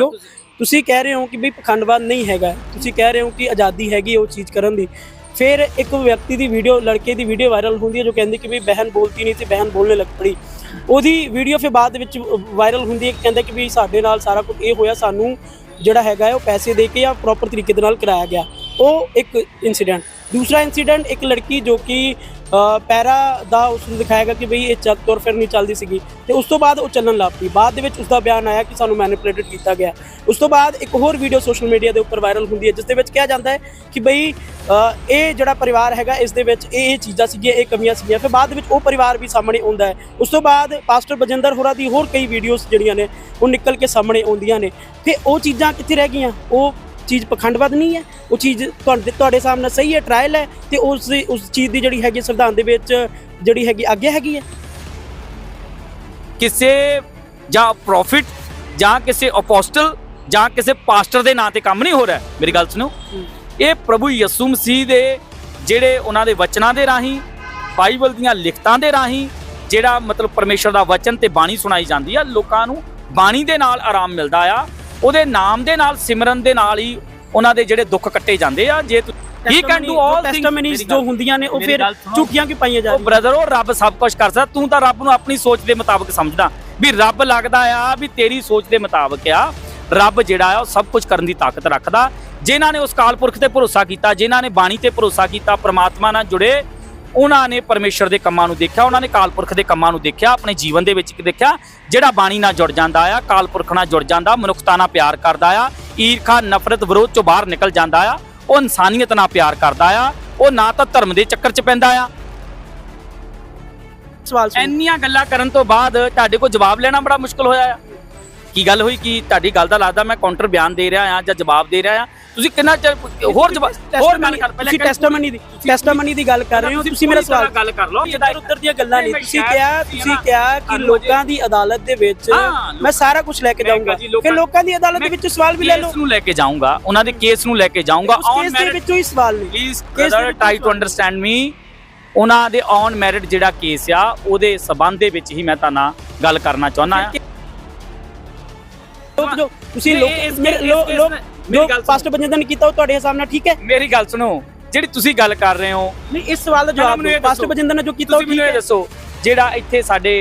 ਦਿਓ ਤੁਸੀਂ ਕਹਿ ਰਹੇ ਹੋ ਕਿ ਵੀ ਪਖੰਡਵਾਦ ਨਹੀਂ ਹੈਗਾ। ਤੁਸੀਂ ਕਹਿ ਰਹੇ ਹੋ ਕਿ ਆਜ਼ਾਦੀ ਹੈਗੀ ਉਹ ਚੀਜ਼ ਕਰਨ ਦੀ। ਫਿਰ ਇੱਕ ਵਿਅਕਤੀ ਦੀ ਵੀਡੀਓ ਲੜਕੇ ਦੀ ਵੀਡੀਓ ਵਾਇਰਲ ਹੁੰਦੀ ਹੈ ਜੋ ਕਹਿੰਦੀ ਕਿ ਵੀ ਬਹਿਨ ਬੋਲਤੀ ਨਹੀਂ ਤੇ ਬਹਿਨ ਬੋਲਣੇ ਲੱਗ ਪੜੀ ਉਹਦੀ ਵੀਡੀਓ ਫਿਰ ਬਾਅਦ ਵਿੱਚ ਵਾਇਰਲ ਹੁੰਦੀ ਹੈ ਕਹਿੰਦਾ ਕਿ ਵੀ ਸਾਡੇ ਨਾਲ ਸਾਰਾ ਕੁਝ ਇਹ ਹੋਇਆ, ਸਾਨੂੰ ਜਿਹੜਾ ਹੈਗਾ ਉਹ ਪੈਸੇ ਦੇ ਕੇ ਜਾਂ ਪ੍ਰੋਪਰ ਤਰੀਕੇ ਦੇ ਨਾਲ ਕਰਾਇਆ ਗਿਆ। ਉਹ ਇੱਕ ਇਨਸੀਡੈਂਟ ਦੂਸਰਾ ਇਨਸੀਡੈਂਟ ਇੱਕ ਲੜਕੀ ਜੋ ਕਿ ਪੈਰਾ ਦਾ ਉਸ ਨੂੰ ਦਿਖਾਇਆ ਗਿਆ ਕਿ ਬਈ ਇਹ ਚੱਲ ਤੁਰ ਫਿਰ ਨਹੀਂ ਚੱਲਦੀ ਸੀਗੀ। ਤੇ ਉਸ ਤੋਂ ਬਾਅਦ ਉਹ ਚੱਲਣ ਲੱਗ ਪਈ। ਬਾਅਦ ਦੇ ਵਿੱਚ ਉਸ ਦਾ ਬਿਆਨ ਆਇਆ ਕਿ ਸਾਨੂੰ ਮੈਨੀਪੂਲੇਟਡ ਕੀਤਾ ਗਿਆ। ਉਸ ਤੋਂ ਬਾਅਦ ਇੱਕ ਹੋਰ ਵੀਡੀਓ ਸੋਸ਼ਲ ਮੀਡੀਆ ਦੇ ਉੱਪਰ ਵਾਇਰਲ ਹੁੰਦੀ ਹੈ, ਜਿਸ ਦੇ ਵਿੱਚ ਕਿਹਾ ਜਾਂਦਾ ਹੈ ਕਿ ਬਈ ਇਹ ਜਿਹੜਾ ਪਰਿਵਾਰ ਹੈਗਾ, ਇਸ ਦੇ ਵਿੱਚ ਇਹ ਇਹ ਚੀਜ਼ਾਂ ਸੀਗੀਆਂ, ਇਹ ਕਮੀਆਂ ਸੀਗੀਆਂ। ਫਿਰ ਬਾਅਦ ਵਿੱਚ ਉਹ ਪਰਿਵਾਰ ਵੀ ਸਾਹਮਣੇ ਆਉਂਦਾ ਹੈ। ਉਸ ਤੋਂ ਬਾਅਦ ਪਾਸਟਰ ਬਜਿੰਦਰ ਹੋਰਾ ਦੀ ਹੋਰ ਕਈ ਵੀਡੀਓਜ਼ ਜਿਹੜੀਆਂ ਨੇ, ਉਹ ਨਿਕਲ ਕੇ ਸਾਹਮਣੇ ਆਉਂਦੀਆਂ ਨੇ। ਫਿਰ ਉਹ ਚੀਜ਼ਾਂ ਕਿੱਥੇ ਰਹਿ ਗਈਆਂ? ਉਹ ਚੀਜ਼ ਪਖੰਡਵਾਦ ਨਹੀਂ ਹੈ। ਉਹ ਚੀਜ਼ ਤੁਹਾਡੇ ਤੁਹਾਡੇ ਸਾਹਮਣੇ ਸਹੀ ਹੈ ਟ੍ਰਾਇਲ ਹੈ ਤੇ ਉਸ ਉਸ ਚੀਜ਼ ਦੀ ਜਿਹੜੀ ਹੈਗੀ ਸੰਵਿਧਾਨ ਦੇ ਵਿੱਚ ਜਿਹੜੀ ਹੈਗੀ ਅੱਗੇ ਹੈਗੀ ਹੈ। ਕਿਸੇ ਜਾਂ ਪ੍ਰੋਫਿਟ ਜਾਂ ਕਿਸੇ ਅਪੋਸਟਲ ਜਾਂ ਕਿਸੇ ਪਾਸਟਰ ਦੇ ਨਾਂ ਤੇ ਕੰਮ ਨਹੀਂ ਹੋ ਰਿਹਾ। ਮੇਰੀ ਗੱਲ ਸੁਣੋ। ਇਹ ਪ੍ਰਭੂ ਯਿਸੂ ਮਸੀਹ ਦੇ ਜਿਹੜੇ ਉਹਨਾਂ ਦੇ ਵਚਨਾਂ ਦੇ ਰਾਹੀਂ ਬਾਈਬਲ ਦੀਆਂ ਲਿਖਤਾਂ ਦੇ ਰਾਹੀਂ ਜਿਹੜਾ ਮਤਲਬ ਪਰਮੇਸ਼ਰ ਦਾ ਵਚਨ ਤੇ ਬਾਣੀ ਸੁਣਾਈ ਜਾਂਦੀ ਆ ਲੋਕਾਂ ਨੂੰ ਬਾਣੀ ਦੇ ਨਾਲ ਆਰਾਮ ਮਿਲਦਾ ਆ। ਉਹਦੇ ਨਾਮ ਦੇ ਨਾਲ ਸਿਮਰਨ ਦੇ ਨਾਲ ਹੀ ਉਹਨਾਂ ਦੇ ਜਿਹੜੇ ਦੁੱਖ ਕੱਟੇ ਜਾਂਦੇ ਆ। ਜੇ ਹੀ ਕੈਨ ਡੂ ਆਲ ਟੈਸਟਮਨੀਜ਼ ਜੋ ਹੁੰਦੀਆਂ ਨੇ ਉਹ ਫਿਰ। ਝੂਕੀਆਂ ਕਿ ਪਾਈਆਂ ਜਾ ਉਹ ਬ੍ਰਦਰ ਉਹ ਰੱਬ ਸਭ ਕੁਝ ਕਰ ਸਕਦਾ। ਤੂੰ ਤਾਂ ਰੱਬ ਨੂੰ ਆਪਣੀ ਸੋਚ ਦੇ ਮੁਤਾਬਕ ਸਮਝਦਾ। ਵੀ ਰੱਬ ਲੱਗਦਾ ਆ ਵੀ ਤੇਰੀ ਸੋਚ ਦੇ ਮੁਤਾਬਕ ਆ। ਰੱਬ ਜਿਹੜਾ ਆ ਉਹ ਸਭ ਕੁਝ ਕਰਨ ਦੀ ਤਾਕਤ ਰੱਖਦਾ। ਜਿਨ੍ਹਾਂ ਨੇ ਉਸ ਕਾਲ ਪੁਰਖ ਤੇ ਭਰੋਸਾ ਕੀਤਾ ਜਿਨ੍ਹਾਂ ਨੇ ਬਾਣੀ ਤੇ ਭਰੋਸਾ ਕੀਤਾ ਪ੍ਰਮਾਤਮਾ ਨਾਲ ਜੁੜੇ ਉਹਨਾਂ ਨੇ ਪਰਮੇਸ਼ਰ ਦੇ ਕੰਮਾਂ ਨੂੰ ਦੇਖਿਆ ਉਹਨਾਂ ਨੇ ਕਾਲ ਪੁਰਖ ਦੇ ਕੰਮਾਂ ਨੂੰ ਦੇਖਿਆ ਆਪਣੇ ਜੀਵਨ ਦੇ ਵਿੱਚ ਦੇਖਿਆ ਜਿਹੜਾ ਬਾਣੀ ਨਾਲ ਜੁੜ ਜਾਂਦਾ ਆ ਕਾਲ ਪੁਰਖ ਨਾਲ ਜੁੜ ਜਾਂਦਾ ਮਨੁੱਖਤਾ ਨਾਲ ਪਿਆਰ ਕਰਦਾ ਆ ਈਰਖਾ ਨਫ਼ਰਤ ਵਿਰੋਧ ਚੋਂ ਬਾਹਰ ਨਿਕਲ ਜਾਂਦਾ ਆ ਉਹ ਇਨਸਾਨੀਅਤ ਨਾਲ ਪਿਆਰ ਕਰਦਾ ਆ ਉਹ ਨਾ ਤਾਂ ਧਰਮ ਦੇ ਚੱਕਰ 'ਚ ਪੈਂਦਾ ਆ। ਸਵਾਲ ਇੰਨੀਆਂ ਗੱਲਾਂ ਕਰਨ ਤੋਂ ਬਾਅਦ ਤੁਹਾਡੇ ਕੋਲ ਜਵਾਬ ਲੈਣਾ ਬੜਾ ਮੁਸ਼ਕਲ ਹੋਇਆ ਆ। ਕੀ ਗੱਲ ਹੋਈ? ਕਿ ਤੁਹਾਡੀ ਗੱਲ ਦਾ ਲੱਗਦਾ ਮੈਂ ਕਾਊਂਟਰ ਬਿਆਨ ਦੇ ਰਿਹਾ ਆ ਜਾਂ ਜਵਾਬ ਦੇ ਰਿਹਾ ਆ ਤੁਸੀਂ ਕਿੰਨਾ ਚਿਰ ਹੋਰ ਜਵਾਬ ਹੋਰ ਗੱਲ ਕਰ ਪਹਿਲਾਂ ਤੁਸੀਂ ਟੈਸਟਮਨੀ ਦੀ ਟੈਸਟਮਨੀ ਦੀ ਗੱਲ ਕਰ ਰਹੇ ਹੋ ਤੁਸੀਂ ਮੇਰਾ ਸਵਾਲ ਗੱਲ ਕਰ ਲਓ ਇੱਧਰ ਉੱਧਰ ਦੀਆਂ ਗੱਲਾਂ ਨਹੀਂ। ਤੁਸੀਂ ਕਿਹਾ ਤੁਸੀਂ ਕਿਹਾ ਕਿ ਤੁਹਾਨੂੰ ਲੋਕਾਂ ਦੀ ਅਦਾਲਤ ਦੇ ਵਿੱਚ ਮੈਂ ਸਾਰਾ ਕੁਝ ਲੈ ਕੇ ਜਾਊਂਗਾ। ਫਿਰ ਲੋਕਾਂ ਦੀ ਅਦਾਲਤ ਦੇ ਵਿੱਚ ਸਵਾਲ ਵੀ ਲੈ ਲਓ। ਕੇਸ ਨੂੰ ਲੈ ਕੇ ਜਾਊਂਗਾ ਉਹਨਾਂ ਦੇ ਕੇਸ ਨੂੰ ਲੈ ਕੇ ਜਾਊਂਗਾ ਉਸ ਕੇਸ ਦੇ ਵਿੱਚੋਂ ਹੀ ਸਵਾਲ ਨਹੀਂ please brother try to understand me ਉਹਨਾਂ ਦੇ ਔਨ ਮੈਰਿਟ ਜਿਹੜਾ ਕੇਸ ਆ ਉਹਦੇ ਸਬੰਧ ਦੇ ਵਿੱਚ ਹੀ ਮੈਂ ਤਾਂ ਨਾਲ ਗੱਲ ਕਰਨਾ ਚਾਹੁੰਦਾ ਆ ਲੋਕ ਜੋ ਤੁਸੀਂ ਲੋਕ ਮੇਰੇ ਲੋਕ ਲੋਕ ਸੁਣੋ। ਪਾਸਟਰ ਬੰਦੇ ਨੇ ਕੀਤਾ ਉਹ ਤੁਹਾਡੇ ਹਿਸਾਬ ਨਾਲ ਠੀਕ ਹੈ? ਮੇਰੀ ਗੱਲ ਸੁਣੋ ਜਿਹੜੀ ਤੁਸੀਂ ਗੱਲ ਕਰ ਰਹੇ ਹੋ। ਨਹੀਂ ਇਸ ਸਵਾਲ ਦਾ ਜਵਾਬ ਮੈਨੂੰ ਦੱਸੋ। ਬਜਿੰਦਰ ਨੇ ਜੋ ਕੀਤਾ ਉਹ ਤੁਸੀਂ ਮੈਨੂੰ ਇਹ ਦੱਸੋ ਜਿਹੜਾ ਇੱਥੇ ਸਾਡੇ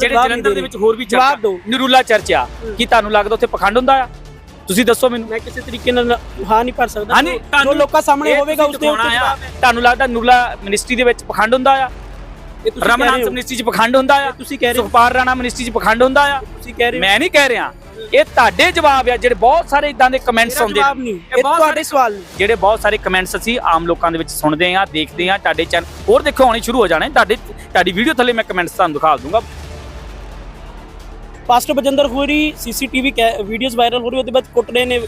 ਜਿਹੜੇ ਜਲੰਧਰ ਦੇ ਵਿੱਚ ਹੋਰ ਵੀ ਜਵਾਬ ਦਿਓ। ਨਿਰੂਲਾ ਚਰਚ। ਕੀ ਤੁਹਾਨੂੰ ਲੱਗਦਾ ਉੱਥੇ ਪਖੰਡ ਹੁੰਦਾ ਆ? ਤੁਸੀਂ ਦੱਸੋ ਮੈਨੂੰ। ਮੈਂ ਕਿਸੇ ਤਰੀਕੇ ਨਾਲ ਹਾਂ ਨਹੀਂ ਭਰ ਸਕਦਾ। ਜੋ- ਲੋਕਾਂ ਸਾਹਮਣੇ ਹੋਵੇਗਾ ਉਸ ਦੇ ਉੱਤੇ ਤੁਹਾਨੂੰ ਲੱਗਦਾ ਨਿਰੂਲਾ ਮਿਨਿਸਟਰੀ ਦੇ ਵਿੱਚ ਪਖੰਡ ਹੁੰਦਾ ਆ? ਰਮਨਾਥ ਮਿਨਿਸਟਰੀ 'ਚ ਪਖੰਡ ਹੁੰਦਾ ਆ? ਤੁਸੀਂ ਕਹਿ ਰਹੇ ਹੋ। ਸੁਖਪਾਲ ਰਾਣਾ ਮਿਨਿਸਟਰੀ 'ਚ ਪਖੰਡ ਹੁੰਦਾ ਆ? ਤੁਸੀਂ ਕਹਿ ਰਹੇ ਮੈਂ ਨਹੀਂ ਕਹਿ ਰਿਹਾ। ਇਹ ਤੁਹਾਡੇ ਜਵਾਬ ਆ ਜਿਹੜੇ ਬਹੁਤ ਸਾਰੇ ਇਦਾਂ ਦੇ ਕਮੈਂਟਸ ਆਉਂਦੇ ਜਵਾਬ ਨਹੀਂ ਇਹ ਬਹੁਤ ਤੁਹਾਡੇ ਸਵਾਲ ਜਿਹੜੇ ਬਹੁਤ ਸਾਰੇ ਕਮੈਂਟਸ ਅਸੀਂ ਆਮ ਲੋਕਾਂ ਦੇ ਵਿੱਚ ਸੁਣਦੇ ਆ ਦੇਖਦੇ ਆ ਤੁਹਾਡੇ ਚੈਨਲ ਹੋਰ ਦੇਖੋ ਆਉਣੇ ਸ਼ੁਰੂ ਹੋ ਜਾਣੇ ਤੁਹਾਡੇ ਤੁਹਾਡੀ ਵੀਡੀਓ ਥੱਲੇ ਮੈਂ ਕਮੈਂਟਸ ਤੁਹਾਨੂੰ ਦਿਖਾ ਦੂੰਗਾ। ਪਾਸਟਰ ਬਜਿੰਦਰ ਹੋਰੀ ਸੀਸੀਟੀਵੀ ਵੀਡੀਓਜ਼ ਵਾਇਰਲ ਹੋ ਰਹੀ ਉਹਦੇ ਬਾਅਦ ਕੁੱਟ ਰਹੇ ਨੇ।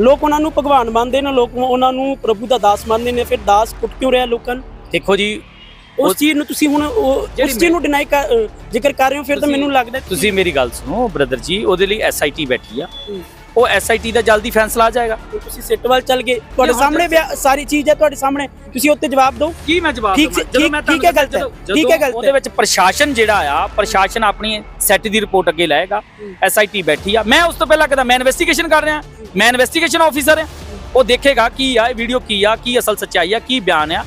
ਲੋਕ ਉਹਨਾਂ ਨੂੰ ਭਗਵਾਨ ਮੰਨਦੇ ਨੇ ਲੋਕ ਉਹਨਾਂ ਨੂੰ ਪ੍ਰਭੂ ਦਾ ਦਾਸ ਮੰਨਦੇ ਨੇ ਫਿਰ ਦਾਸ ਕੁੱਟ ਕਿਉਂ ਰਿਹਾ ਲੋਕਾਂ ਦੇਖੋ ਜੀ ਉਸ ਚੀਜ਼ ਨੂੰ ਤੁਸੀਂ ਹੁਣ ਉਹ ਉਸ ਚੀਜ਼ ਨੂੰ ਡਿਨਾਈ ਜ਼ਿਕਰ ਕਰ ਰਹੇ ਹੋ ਫਿਰ ਤਾਂ ਮੈਨੂੰ ਲੱਗਦਾ ਤੁਸੀਂ ਮੇਰੀ ਗੱਲ ਸੁਣੋ ਬ੍ਰਦਰ ਜੀ ਉਹਦੇ ਲਈ ਐਸਆਈਟੀ ਬੈਠੀ ਆ। ਹੂੰ। ਉਹ ਐਸਆਈਟੀ ਦਾ ਜਲਦੀ ਫੈਸਲਾ ਆ ਜਾਏਗਾ। ਤੁਸੀਂ ਸਿੱਟ ਵੱਲ ਚੱਲ ਗਏ। ਤੁਹਾਡੇ ਸਾਹਮਣੇ ਸਾਰੀ ਚੀਜ਼ ਹੈ ਤੁਹਾਡੇ ਸਾਹਮਣੇ। ਤੁਸੀਂ ਉੱਤੇ ਜਵਾਬ ਦਿਓ। ਕੀ ਮੈਂ ਜਵਾਬ ਠੀਕ-? ਜਦੋਂ ਠੀਕ- ਮੈਂ ਠੀਕ ਹੈ, ਗਲਤ ਹੈ। ਠੀਕ ਹੈ, ਗਲਤ ਉਹਦੇ ਹੈ। ਵਿੱਚ ਪ੍ਰਸ਼ਾਸਨ ਜਿਹੜਾ ਆ ਪ੍ਰਸ਼ਾਸਨ ਆਪਣੀ ਸੈੱਟ ਦੀ ਰਿਪੋਰਟ ਅੱਗੇ ਲਾਏਗਾ। ਐਸਆਈਟੀ ਬੈਠੀ ਆ। ਮੈਂ ਉਸ ਤੋਂ ਪਹਿਲਾਂ ਕਹਦਾ ਮੈਂ ਇਨਵੈਸਟੀਗੇਸ਼ਨ ਕਰ ਰਿਹਾ। ਮੈਂ ਇਨਵੈਸਟੀਗੇਸ਼ਨ ਆਫੀਸਰ ਆ ਉਹ ਦੇਖੇਗਾ ਕੀ ਆ ਇਹ ਵੀਡੀਓ ਕੀ ਆ ਕੀ ਅਸਲ ਸੱਚਾਈ ਆ ਕੀ ਬਿਆਨ ਆ।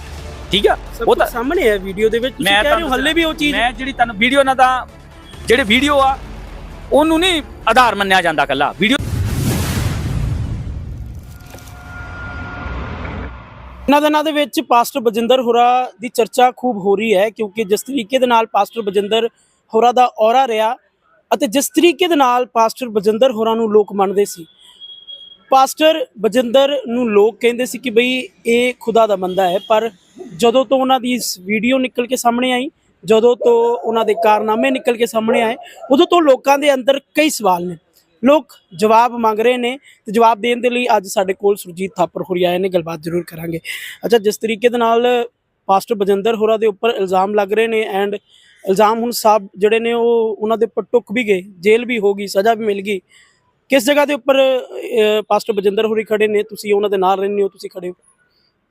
ਠੀਕ ਆ? ਉਹ ਤਾਂ ਸਾਹਮਣੇ ਹੈ ਵੀਡੀਓ ਦੇ ਵਿੱਚ। ਤੁਸੀਂ ਕਹਿ ਰਹੇ ਹੋ ਹੱਲੇ ਵੀ ਉਹ ਚੀਜ਼ ਮੈਂ ਜਿਹੜੀ ਤੁਹਾਨੂੰ ਵੀਡੀਓ ਨਾਲ ਤਾਂ ਜਿਹੜੇ ਵੀਡੀਓ ਆ ਉਹਨੂੰ ਨਹੀਂ ਆਧਾਰ ਮੰਨਿਆ ਜਾਂਦਾ ਕੱਲਾ ਵੀਡੀਓ ਇਹਨਾਂ ਦਿਨਾਂ ਦੇ ਵਿੱਚ ਪਾਸਟਰ ਬਜਿੰਦਰ ਹੋਰਾ ਦੀ ਚਰਚਾ ਖੂਬ ਹੋ ਰਹੀ ਹੈ ਕਿਉਂਕਿ ਜਿਸ ਤਰੀਕੇ ਦੇ ਨਾਲ ਪਾਸਟਰ ਬਜਿੰਦਰ ਹੋਰਾ ਦਾ ਔਰਾ ਰਿਹਾ ਅਤੇ ਜਿਸ ਤਰੀਕੇ ਦੇ ਨਾਲ ਪਾਸਟਰ ਬਜਿੰਦਰ ਹੋਰਾ ਨੂੰ ਲੋਕ ਮੰਨਦੇ ਸੀ। ਪਾਸਟਰ ਬਜਿੰਦਰ ਨੂੰ ਲੋਕ ਕਹਿੰਦੇ ਸੀ ਕਿ ਬਈ ਇਹ ਖੁਦਾ ਦਾ ਬੰਦਾ ਹੈ ਪਰ ਜਦੋਂ ਤੋਂ ਉਹਨਾਂ ਦੀ ਵੀਡੀਓ ਨਿਕਲ ਕੇ ਸਾਹਮਣੇ ਆਈ, ਜਦੋਂ ਤੋਂ ਉਹਨਾਂ ਦੇ ਕਾਰਨਾਮੇ ਨਿਕਲ ਕੇ ਸਾਹਮਣੇ ਆਏ, ਉਦੋਂ ਤੋਂ ਲੋਕਾਂ ਦੇ ਅੰਦਰ ਕਈ ਸਵਾਲ ਨੇ। ਲੋਕ ਜਵਾਬ ਮੰਗ ਰਹੇ ਨੇ ਤੇ ਜਵਾਬ ਦੇਣ ਦੇ ਲਈ ਅੱਜ ਸਾਡੇ ਕੋਲ ਸੁਰਜੀਤ ਥਾਪਰ ਹੋਰੀ ਆਏ ਨੇ, ਗੱਲਬਾਤ ਜ਼ਰੂਰ ਕਰਾਂਗੇ। ਅੱਛਾ, ਜਿਸ ਤਰੀਕੇ ਦੇ ਨਾਲ ਪਾਸਟਰ ਬਜਿੰਦਰ ਹੋਰਾ ਦੇ ਉੱਪਰ ਇਲਜ਼ਾਮ ਲੱਗ ਰਹੇ ਨੇ ਐਂਡ ਇਲਜ਼ਾਮ ਹੁਣ ਸਾਹਿਬ ਜਿਹੜੇ ਨੇ ਉਹ ਉਹਨਾਂ ਦੇ ਉੱਪਰ ਟੁੱਕ ਵੀ ਗਏ, ਜੇਲ੍ਹ ਵੀ ਹੋ ਗਈ, ਸਜ਼ਾ ਵੀ ਮਿਲ ਗਈ। ਕਿਸ ਜਗ੍ਹਾ ਦੇ ਉੱਪਰ ਪਾਸਟਰ ਬਜਿੰਦਰ ਹੋਰੀ ਖੜੇ ਨੇ? ਤੁਸੀਂ ਉਹਨਾਂ ਦੇ ਨਾਲ ਰਹਿੰਦੇ ਹੋ, ਤੁਸੀਂ ਖੜੇ ਹੋ।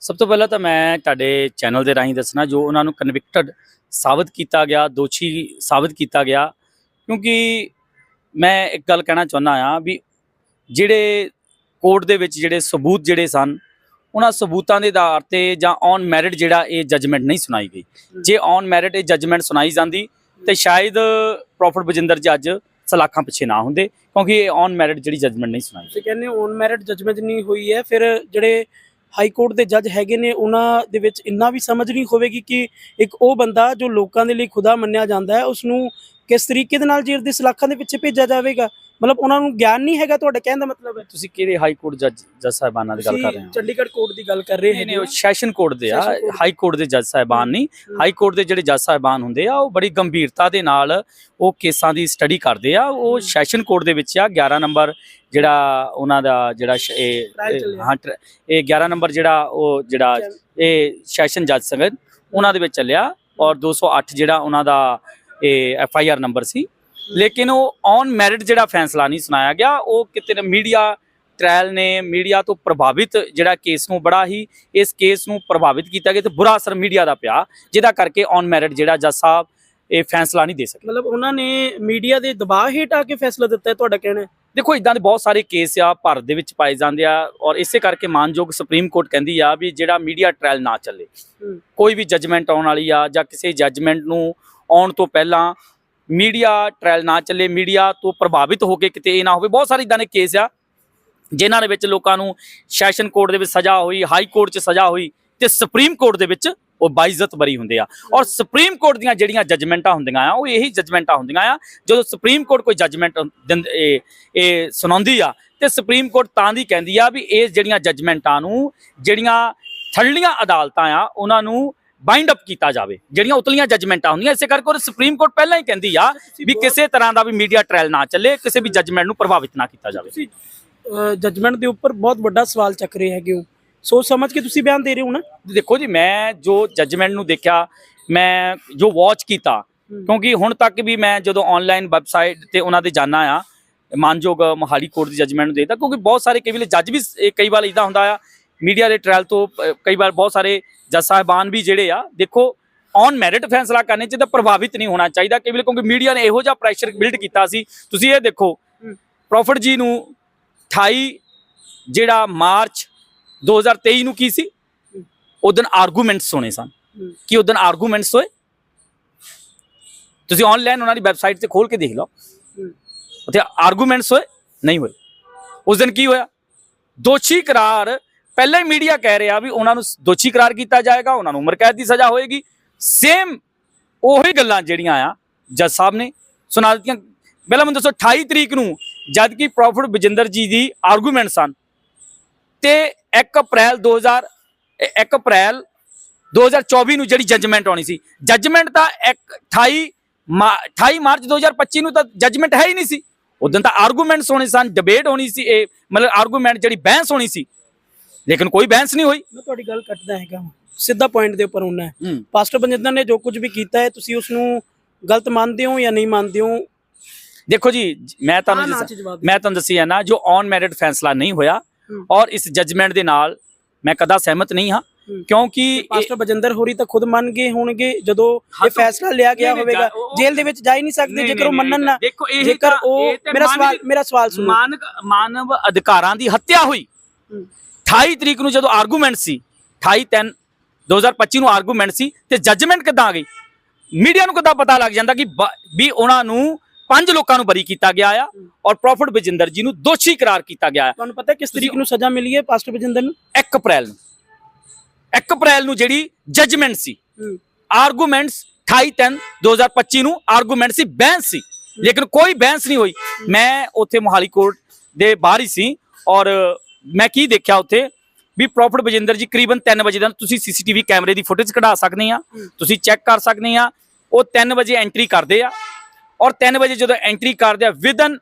ਸਭ ਤੋਂ ਪਹਿਲਾਂ ਤਾਂ ਮੈਂ ਤੁਹਾਡੇ ਚੈਨਲ ਦੇ ਰਾਹੀਂ ਦੱਸਣਾ ਜੋ ਉਹਨਾਂ ਨੂੰ ਕਨਵਿਕਟਡ ਸਾਬਤ ਕੀਤਾ ਗਿਆ ਦੋਸ਼ੀ ਸਾਬਤ ਕੀਤਾ ਗਿਆ ਕਿਉਂਕਿ ਮੈਂ ਇੱਕ ਗੱਲ ਕਹਿਣਾ ਚਾਹੁੰਦਾ ਆ ਵੀ ਜਿਹੜੇ ਕੋਰਟ ਦੇ ਵਿੱਚ ਜਿਹੜੇ ਸਬੂਤ ਜਿਹੜੇ ਸਨ ਉਹਨਾਂ ਸਬੂਤਾਂ ਦੇ ਆਧਾਰ ਤੇ ਜਾਂ ਔਨ ਮੈਰਿਟ ਜਿਹੜਾ ਇਹ ਜੱਜਮੈਂਟ ਨਹੀਂ ਸੁਣਾਈ ਗਈ। ਜੇ ਔਨ ਮੈਰਿਟ ਇਹ ਜੱਜਮੈਂਟ ਸੁਣਾਈ ਜਾਂਦੀ ਤੇ ਸ਼ਾਇਦ ਪ੍ਰੋਫੈਸਰ ਬਜਿੰਦਰ ਜੱਜ ਸਲਾਖਾਂ ਪਿੱਛੇ ਨਾ ਹੁੰਦੇ ਕਿਉਂਕਿ ਇਹ ਔਨ ਮੈਰਿਟ ਜਿਹੜੀ ਜੱਜਮੈਂਟ ਨਹੀਂ ਸੁਣਾਈ ਤੁਸੀਂ ਕਹਿੰਦੇ ਔਨ ਮੈਰਿਟ ਜਜਮੈਂਟ ਨਹੀਂ ਹੋਈ ਹੈ ਫਿਰ ਜਿਹੜੇ ਹਾਈ ਕੋਰਟ ਦੇ ਜੱਜ ਹੈਗੇ ਨੇ, ਉਹਨਾਂ ਦੇ ਵਿੱਚ ਇੰਨਾ ਵੀ ਸਮਝ ਨਹੀਂ ਹੋਵੇਗੀ ਕਿ ਇੱਕ ਉਹ ਬੰਦਾ ਜੋ ਲੋਕਾਂ ਦੇ ਲਈ ਖੁਦਾ ਮੰਨਿਆ ਜਾਂਦਾ ਹੈ ਉਸ ਨੂੰ ਕਿਸ ਤਰੀਕੇ ਦੇ ਨਾਲ ਜੇਲ੍ਹ ਦੇ ਸਲਾਖਾਂ ਦੇ ਪਿੱਛੇ ਭੇਜਿਆ ਜਾਵੇਗਾ। ਮਤਲਬ ਉਹਨਾਂ ਨੂੰ ਗਿਆਨ ਨਹੀਂ ਹੈਗਾ ਤੁਹਾਡੇ ਕਹਿਣ ਦਾ ਮਤਲਬ ਹੈ? ਤੁਸੀਂ ਕਿਹੜੇ ਹਾਈ ਕੋਰਟ ਜੱਜ ਜੱਜ ਸਾਹਿਬਾਨਾਂ ਦੀ ਗੱਲ ਕਰ ਰਹੇ ਹੋ? ਚੰਡੀਗੜ੍ਹ ਕੋਰਟ ਦੀ ਗੱਲ ਕਰ ਰਹੇ ਨਹੀਂ ਹੈਗੇ ਨਹੀਂ ਹੋ। ਉਹ ਸੈਸ਼ਨ ਕੋਰਟ ਦੇ ਆ। ਹਾਈ ਕੋਰਟ ਦੇ ਜੱਜ ਸਾਹਿਬਾਨ ਨਹੀਂ। ਹਾਈ ਕੋਰਟ ਦੇ ਜਿਹੜੇ ਜੱਜ ਸਾਹਿਬਾਨ ਹੁੰਦੇ ਆ ਉਹ ਬੜੀ ਗੰਭੀਰਤਾ ਦੇ ਨਾਲ ਉਹ ਕੇਸਾਂ ਦੀ ਸਟੱਡੀ ਕਰਦੇ ਆ। ਉਹ। ਸੈਸ਼ਨ ਕੋਰਟ ਦੇ ਵਿੱਚ ਆ। 11 ਨੰਬਰ ਜਿਹੜਾ ਉਹਨਾਂ ਦਾ ਜਿਹੜਾ ਇਹ। ਹਾਂ ਇਹ 11 ਨੰਬਰ ਜਿਹੜਾ ਉਹ ਜਿਹੜਾ ਇਹ ਸੈਸ਼ਨ ਜੱਜ ਸੰਗਤ ਉਹਨਾਂ ਦੇ ਵਿੱਚ ਚੱਲਿਆ। ਔਰ 208 ਜਿਹੜਾ ਉਹਨਾਂ ਦਾ ਇਹ ਐਫ ਆਈ ਆਰ ਨੰਬਰ ਸੀ ਲੇਕਿਨ ਉਹ ਔਨ ਮੈਰਿਟ ਜਿਹੜਾ ਫੈਸਲਾ ਨਹੀਂ ਸੁਣਾਇਆ ਗਿਆ ਉਹ ਕਿਤੇ ਨਾ ਮੀਡੀਆ ਟ੍ਰਾਇਲ ਨੇ ਮੀਡੀਆ ਤੋਂ ਪ੍ਰਭਾਵਿਤ ਜਿਹੜਾ ਕੇਸ ਨੂੰ ਬੜਾ ਹੀ ਇਸ ਕੇਸ ਨੂੰ ਪ੍ਰਭਾਵਿਤ ਕੀਤਾ ਗਿਆ ਤੇ ਬੁਰਾ ਅਸਰ ਮੀਡੀਆ ਦਾ ਪਿਆ ਜਿਹਦਾ ਕਰਕੇ ਔਨ ਮੈਰਿਟ ਜਿਹੜਾ ਜੱਜ ਸਾਹਿਬ ਇਹ ਫੈਸਲਾ ਨਹੀਂ ਦੇ ਸਕੇ। ਮਤਲਬ ਉਹਨਾਂ ਨੇ ਮੀਡੀਆ ਦੇ ਦਬਾਅ ਹੇਠ ਆ ਕੇ ਫੈਸਲਾ ਦਿੱਤਾ ਹੈ ਤੁਹਾਡਾ ਕਹਿਣਾ ਹੈ? ਦੇਖੋ ਇਦਾਂ ਦੇ ਬਹੁਤ ਸਾਰੇ ਕੇਸ ਆ ਭਾਰਤ ਦੇ ਵਿੱਚ ਪਾਏ ਜਾਂਦੇ ਆ ਔਰ ਇਸੇ ਕਰਕੇ ਮਾਨਯੋਗ ਸੁਪਰੀਮ ਕੋਰਟ ਕਹਿੰਦੀ ਆ ਵੀ ਜਿਹੜਾ ਮੀਡੀਆ ਟ੍ਰਾਇਲ ਨਾ ਚੱਲੇ। ਕੋਈ ਵੀ ਜੱਜਮੈਂਟ ਆਉਣ ਵਾਲੀ ਆ ਜਾਂ ਕਿਸੇ ਜੱਜਮੈਂਟ ਨੂੰ ਆਉਣ ਤੋਂ ਪਹਿਲਾਂ ਮੀਡੀਆ ਟ੍ਰਾਇਲ ਨਾ ਚੱਲੇ, ਮੀਡੀਆ ਤੋਂ ਪ੍ਰਭਾਵਿਤ ਹੋ ਕੇ ਕਿਤੇ ਇਹ ਨਾ ਹੋਵੇ। ਬਹੁਤ ਸਾਰੇ ਇਦਾਂ ਦੇ ਕੇਸ ਆ, ਜਿਨ੍ਹਾਂ ਦੇ ਵਿੱਚ ਲੋਕਾਂ ਨੂੰ ਸੈਸ਼ਨ ਕੋਰਟ ਦੇ ਵਿੱਚ ਸਜ਼ਾ ਹੋਈ ਹਾਈ ਕੋਰਟ 'ਚ ਸਜ਼ਾ ਹੋਈ ਤੇ ਸੁਪਰੀਮ ਕੋਰਟ ਦੇ ਵਿੱਚ ਉਹ ਬਾਇਜ਼ਤ ਬਰੀ ਹੁੰਦੇ ਆ। ਔਰ ਸੁਪਰੀਮ ਕੋਰਟ ਦੀਆਂ ਜਿਹੜੀਆਂ ਜੱਜਮੈਂਟਾਂ ਹੁੰਦੀਆਂ ਆ, ਉਹ ਇਹੀ ਜੱਜਮੈਂਟਾਂ ਹੁੰਦੀਆਂ ਆ, ਜਦੋਂ ਸੁਪਰੀਮ ਕੋਰਟ ਕੋਈ ਜੱਜਮੈਂਟ ਇਹ ਇਹ ਸੁਣਾਉਂਦੀ ਆ ਤੇ ਸੁਪਰੀਮ ਕੋਰਟ ਤਾਂ ਦੀ ਕਹਿੰਦੀ ਆ ਵੀ ਇਹ ਜਿਹੜੀਆਂ ਜੱਜਮੈਂਟਾਂ ਨੂੰ, ਜਿਹੜੀਆਂ ਥੱਲੀਆਂ ਅਦਾਲਤਾਂ ਆ, ਉਹਨਾਂ ਨੂੰ ਬਾਈਂਡ ਅਪ ਕੀਤਾ ਜਾਵੇ ਜਿਹੜੀਆਂ ਉਤਲੀਆਂ ਜੱਜਮੈਂਟਾਂ ਹੁੰਦੀਆਂ ਇਸੇ ਕਰਕੇ ਉਹ ਸੁਪਰੀਮ ਕੋਰਟ ਪਹਿਲਾਂ ਹੀ ਕਹਿੰਦੀ ਆ ਵੀ ਕਿਸੇ ਤਰ੍ਹਾਂ ਦਾ ਵੀ ਮੀਡੀਆ ਟ੍ਰਾਇਲ ਨਾ ਚੱਲੇ ਕਿਸੇ ਵੀ ਜੱਜਮੈਂਟ ਨੂੰ ਪ੍ਰਭਾਵਿਤ ਨਾ ਕੀਤਾ ਜਾਵੇ। ਜਜਮੈਂਟ ਦੇ ਉੱਪਰ ਬਹੁਤ ਵੱਡਾ ਸਵਾਲ ਚੱਕ ਰਹੇ ਹੈਗੇ ਹੋ। ਸੋਚ ਸਮਝ ਕੇ ਤੁਸੀਂ ਬਿਆਨ ਦੇ ਰਹੇ ਹੋ ਨਾ? ਦੇਖੋ ਜੀ ਮੈਂ ਜੋ ਜੱਜਮੈਂਟ ਨੂੰ ਦੇਖਿਆ ਮੈਂ ਜੋ ਵਾਚ ਕੀਤਾ ਕਿਉਂਕਿ ਹੁਣ ਤੱਕ ਵੀ ਮੈਂ ਜਦੋਂ ਆਨਲਾਈਨ ਵੈਬਸਾਈਟ ਤੇ ਉਹਨਾਂ ਦੇ ਜਾਣਾ ਆ ਮਾਨਯੋਗ ਮੋਹਾਲੀ ਕੋਰਟ ਦੀ ਜੱਜਮੈਂਟ ਨੂੰ ਦੇਖਦਾ ਕਿਉਂਕਿ ਬਹੁਤ ਸਾਰੇ ਕਈ ਵੇਲੇ ਜੱਜ ਵੀ ਕਈ ਵਾਰ ਇਦਾਂ ਹੁੰਦਾ ਆ ਮੀਡੀਆ ਦੇ ਟ੍ਰਾਇਲ ਤੋਂ ਕਈ ਵਾਰ ਬਹੁਤ ਸਾਰੇ ਜੱਜ ਸਾਹਿਬਾਨ ਵੀ ਜਿਹੜੇ ਆ ਦੇਖੋ ਔਨ ਮੈਰਿਟ ਫੈਸਲਾ ਕਰਨੇ ਚ ਤਾਂ ਪ੍ਰਭਾਵਿਤ ਨਹੀਂ ਹੋਣਾ ਚਾਹੀਦਾ ਵੇਲੇ ਕਿਉਂਕਿ ਮੀਡੀਆ ਨੇ ਇਹੋ ਜਿਹਾ ਪ੍ਰੈਸ਼ਰ ਬਿਲਡ ਕੀਤਾ ਸੀ। ਤੁਸੀਂ ਇਹ ਦੇਖੋ। ਪ੍ਰੋਫਿਟ ਜੀ ਨੂੰ 28 ਜਿਹੜਾ ਮਾਰਚ 2023 ਨੂੰ ਕੀ ਸੀ? ਉਦੋਂ ਆਰਗੂਮੈਂਟਸ ਹੋਣੇ ਸਨ। ਕੀ ਉਦੋਂ ਆਰਗੂਮੈਂਟਸ ਹੋਏ? ਤੁਸੀਂ ਆਨਲਾਈਨ ਉਹਨਾਂ ਦੀ ਵੈਬਸਾਈਟ ਤੇ ਖੋਲ ਕੇ ਦੇਖ ਲਓ। ਉੱਥੇ ਆਰਗੂਮੈਂਟਸ ਹੋਏ? ਨਹੀਂ ਹੋਏ। ਉਸ ਦਿਨ ਕੀ ਹੋਇਆ? ਦੋਸ਼ੀ ਕਰਾਰ ਪਹਿਲਾਂ ਹੀ ਮੀਡੀਆ ਕਹਿ ਰਿਹਾ ਵੀ ਉਹਨਾਂ ਨੂੰ ਦੋਸ਼ੀ ਕਰਾਰ ਕੀਤਾ ਜਾਏਗਾ, ਉਹਨਾਂ ਨੂੰ ਉਮਰ ਕੈਦ ਦੀ ਸਜ਼ਾ ਹੋਏਗੀ। ਸੇਮ ਉਹੀ ਗੱਲਾਂ ਜਿਹੜੀਆਂ ਆ, ਜੱਜ ਸਾਹਿਬ ਨੇ ਸੁਣਾ ਦਿੱਤੀਆਂ। ਪਹਿਲਾਂ ਮੈਨੂੰ ਦੱਸੋ 28 ਤਰੀਕ ਨੂੰ ਜਦ ਕਿ ਪ੍ਰੋਫਿਟ ਬਜਿੰਦਰ ਜੀ ਦੀ ਆਰਗੂਮੈਂਟ ਸਨ, ਤੇ 1 ਅਪ੍ਰੈਲ 2000 ਇਹ 1 ਅਪ੍ਰੈਲ 2024 ਨੂੰ ਜਿਹੜੀ ਜੱਜਮੈਂਟ ਆਉਣੀ ਸੀ। ਜੱਜਮੈਂਟ ਤਾਂ ਇੱਕ 28 ਮਾ- 28 ਮਾਰਚ 2025 ਨੂੰ ਤਾਂ ਜੱਜਮੈਂਟ ਹੈ ਹੀ ਨਹੀਂ ਸੀ। ਉਦੋਂ ਤਾਂ ਆਰਗੂਮੈਂਟਸ ਹੋਣੇ ਸਨ ਡਿਬੇਟ ਹੋਣੀ ਸੀ, ਇਹ ਮਤਲਬ ਆਰਗੂਮੈਂਟ ਜਿਹੜੀ ਬਹਿਸ ਹੋਣੀ ਸੀ। ਲੇਕਿਨ ਕੋਈ ਬਹਿਸ ਨਹੀਂ ਹੋਈ ਮੈਂ ਤੁਹਾਡੀ ਗੱਲ ਕੱਟਦਾ ਹੈਗਾ ਸਿੱਧਾ ਪੁਆਇੰਟ ਦੇ ਉੱਪਰ ਆਉਣਾ ਹੈ ਹੂੰ ਪਾਸਟਰ ਬਨਜਿੰਦਰ ਨੇ ਜੋ ਕੁਝ ਵੀ ਕੀਤਾ ਹੈ ਤੁਸੀਂ ਉਸ ਨੂੰ ਗਲਤ ਮੰਨਦੇ ਹੋ ਜਾਂ ਨਹੀਂ ਮੰਨਦੇ ਹੋ ਦੇਖੋ ਜੀ ਮੈਂ ਤੁਹਾਨੂੰ ਦੱਸਾਂ- ਜਵਾਬ ਦਿਓ। ਮੈਂ ਤੁਹਾਨੂੰ ਦੱਸਿਆ ਨਾ ਜੋ ਔਨ ਮੈਰਿਟ ਫੈਸਲਾ ਨਹੀਂ ਹੋਇਆ ਹੂੰ। ਔਰ ਇਸ ਜੱਜਮੈਂਟ ਦੇ ਨਾਲ ਮੈਂ ਕਦਾ ਸਹਿਮਤ ਨਹੀਂ ਹਾਂ ਹੂੰ। ਕਿਉਂਕਿ ਇਹ- ਪਾਸਟਰ ਬਜਿੰਦਰ ਹੋਰੀ ਤਾਂ ਖੁਦ ਮੰਨ ਗਏ ਹੋਣਗੇ ਜਦੋਂ ਇਹ ਤਾਂ- ਫੈਸਲਾ ਲਿਆ ਗਿਆ ਨਹੀਂ, ਨਹੀਂ, ਹੋਵੇਗਾ ਉਹ- ਜੇਲ੍ਹ ਦੇ ਵਿੱਚ ਜਾ ਹੀ ਨਹੀਂ ਸਕਦੇ ਨਹੀਂ, ਜੇਕਰ ਉਹ ਨਹੀਂ, ਮੰਨਣ ਨਾ ਦੇਖੋ ਇਹ ਜੇਕਰ ਉਹ ਮੇਰਾ ਸਵਾਲ ਮੇਰਾ ਸਵਾਲ ਸੁਣੋ ਮਾਨਵ ਮਾਨਵ ਅਧਿਕਾਰਾਂ ਦੀ ਹੱਤਿਆ ਹੋਈ ਹੂੰ। 28 ਤਰੀਕ ਨੂੰ ਜਦੋਂ ਆਰਗੂਮੈਂਟ ਸੀ 28 3 2025 ਨੂੰ ਆਰਗੂਮੈਂਟ ਸੀ ਤੇ ਜੱਜਮੈਂਟ ਕਿੱਦਾਂ ਆ ਗਈ? ਮੀਡੀਆ ਨੂੰ ਕਿੱਦਾਂ ਪਤਾ ਲੱਗ ਜਾਂਦਾ ਕਿ ਵੀ ਉਹਨਾਂ ਨੂੰ ਪੰਜ ਲੋਕਾਂ ਨੂੰ ਬਰੀ ਕੀਤਾ ਗਿਆ ਆ ਔਰ ਪ੍ਰੋਫਿਟ ਬਜਿੰਦਰ ਜੀ ਨੂੰ ਦੋਸ਼ੀ ਕਰਾਰ ਕੀਤਾ ਗਿਆ ਤੁਹਾਨੂੰ ਪਤਾ ਕਿਸ ਤਰੀਕ ਨੂੰ ਸਜ਼ਾ ਮਿਲੀ ਹੈ ਪਾਸਟਰ ਬਜਿੰਦਰ ਨੂੰ? 1 ਅਪ੍ਰੈਲ ਨੂੰ। 1 ਅਪ੍ਰੈਲ ਨੂੰ ਜਿਹੜੀ ਜੱਜਮੈਂਟ ਸੀ। ਆਰਗੂਮੈਂਟਸ 28 3 2025 ਨੂੰ ਆਰਗੂਮੈਂਟ ਸੀ ਬਹਿਸ ਸੀ। ਲੇਕਿਨ ਕੋਈ ਬਹਿਸ ਨਹੀਂ ਹੋਈ। ਮੈਂ ਉੱਥੇ ਮੋਹਾਲੀ ਕੋਰਟ ਦੇ ਬਾਹਰ ਹੀ ਸੀ ਔਰ ਮੈਂ ਕੀ ਦੇਖਿਆ ਉੱਥੇ? ਵੀ ਪ੍ਰੋਫਿਟ ਬਜਿੰਦਰ ਜੀ ਕਰੀਬਨ 3 ਵਜੇ ਦਾ ਤੁਸੀਂ ਸੀਸੀਟੀਵੀ ਕੈਮਰੇ ਦੀ ਫੁਟੇਜ ਕਢਾ ਸਕਦੇ ਆ ਤੁਸੀਂ ਚੈੱਕ ਕਰ ਸਕਦੇ ਆ ਉਹ 3 ਵਜੇ ਐਂਟਰੀ ਕਰਦੇ ਆ ਔਰ 3 ਵਜੇ ਜਦੋਂ ਐਂਟਰੀ ਕਰਦੇ ਆ ਵਿਦਨ